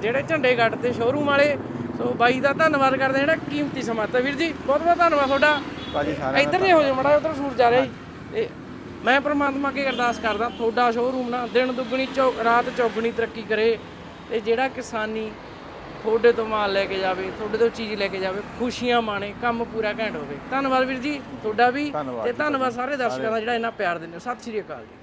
ਜਿਹੜੇ ਝੰਡੇ ਗੱਡ ਤੇ ਸ਼ੋਰੂਮ ਵਾਲੇ ਸੋ ਬਾਈ ਦਾ ਧੰਨਵਾਦ ਕਰਦੇ ਜਿਹੜਾ ਕੀਮਤੀ ਸਮਾਂ ਦਿੱਤਾ। ਵੀਰ ਜੀ ਬਹੁਤ ਬਹੁਤ ਧੰਨਵਾਦ ਤੁਹਾਡਾ। ਭਾਜੀ ਸਾਰਿਆਂ ਇੱਧਰ ਨਹੀਂ ਹੋ ਜਾ ਮੜਾ ਉਧਰ ਸੂਰਜ ਆ ਰਿਹਾ ਜੀ। ਤੇ ਮੈਂ ਪ੍ਰਮਾਤਮਾ ਅੱਗੇ ਅਰਦਾਸ ਕਰਦਾ ਤੁਹਾਡਾ ਸ਼ੋਰੂਮ ਨਾ ਦਿਨ ਦੁੱਗਣੀ ਚੌ ਰਾਤ ਚੌਗਣੀ ਤਰੱਕੀ ਕਰੇ ਤੇ ਜਿਹੜਾ ਕਿਸਾਨੀ ਤੁਹਾਡੇ ਤੋਂ ਮਾਲ ਲੈ ਕੇ ਜਾਵੇ ਤੁਹਾਡੇ ਤੋਂ ਚੀਜ਼ ਲੈ ਕੇ ਜਾਵੇ ਖੁਸ਼ੀਆਂ ਮਾਣੇ ਕੰਮ ਪੂਰਾ ਘੈਂਟ ਹੋਵੇ। ਧੰਨਵਾਦ ਵੀਰ ਜੀ ਤੁਹਾਡਾ ਵੀ ਤੇ ਧੰਨਵਾਦ ਸਾਰੇ ਦਰਸ਼ਕਾਂ ਦਾ ਜਿਹੜਾ ਇੰਨਾ ਪਿਆਰ ਦਿੰਦੇ ਹੋ। ਸਤਿ ਸ਼੍ਰੀ ਅਕਾਲ ਜੀ।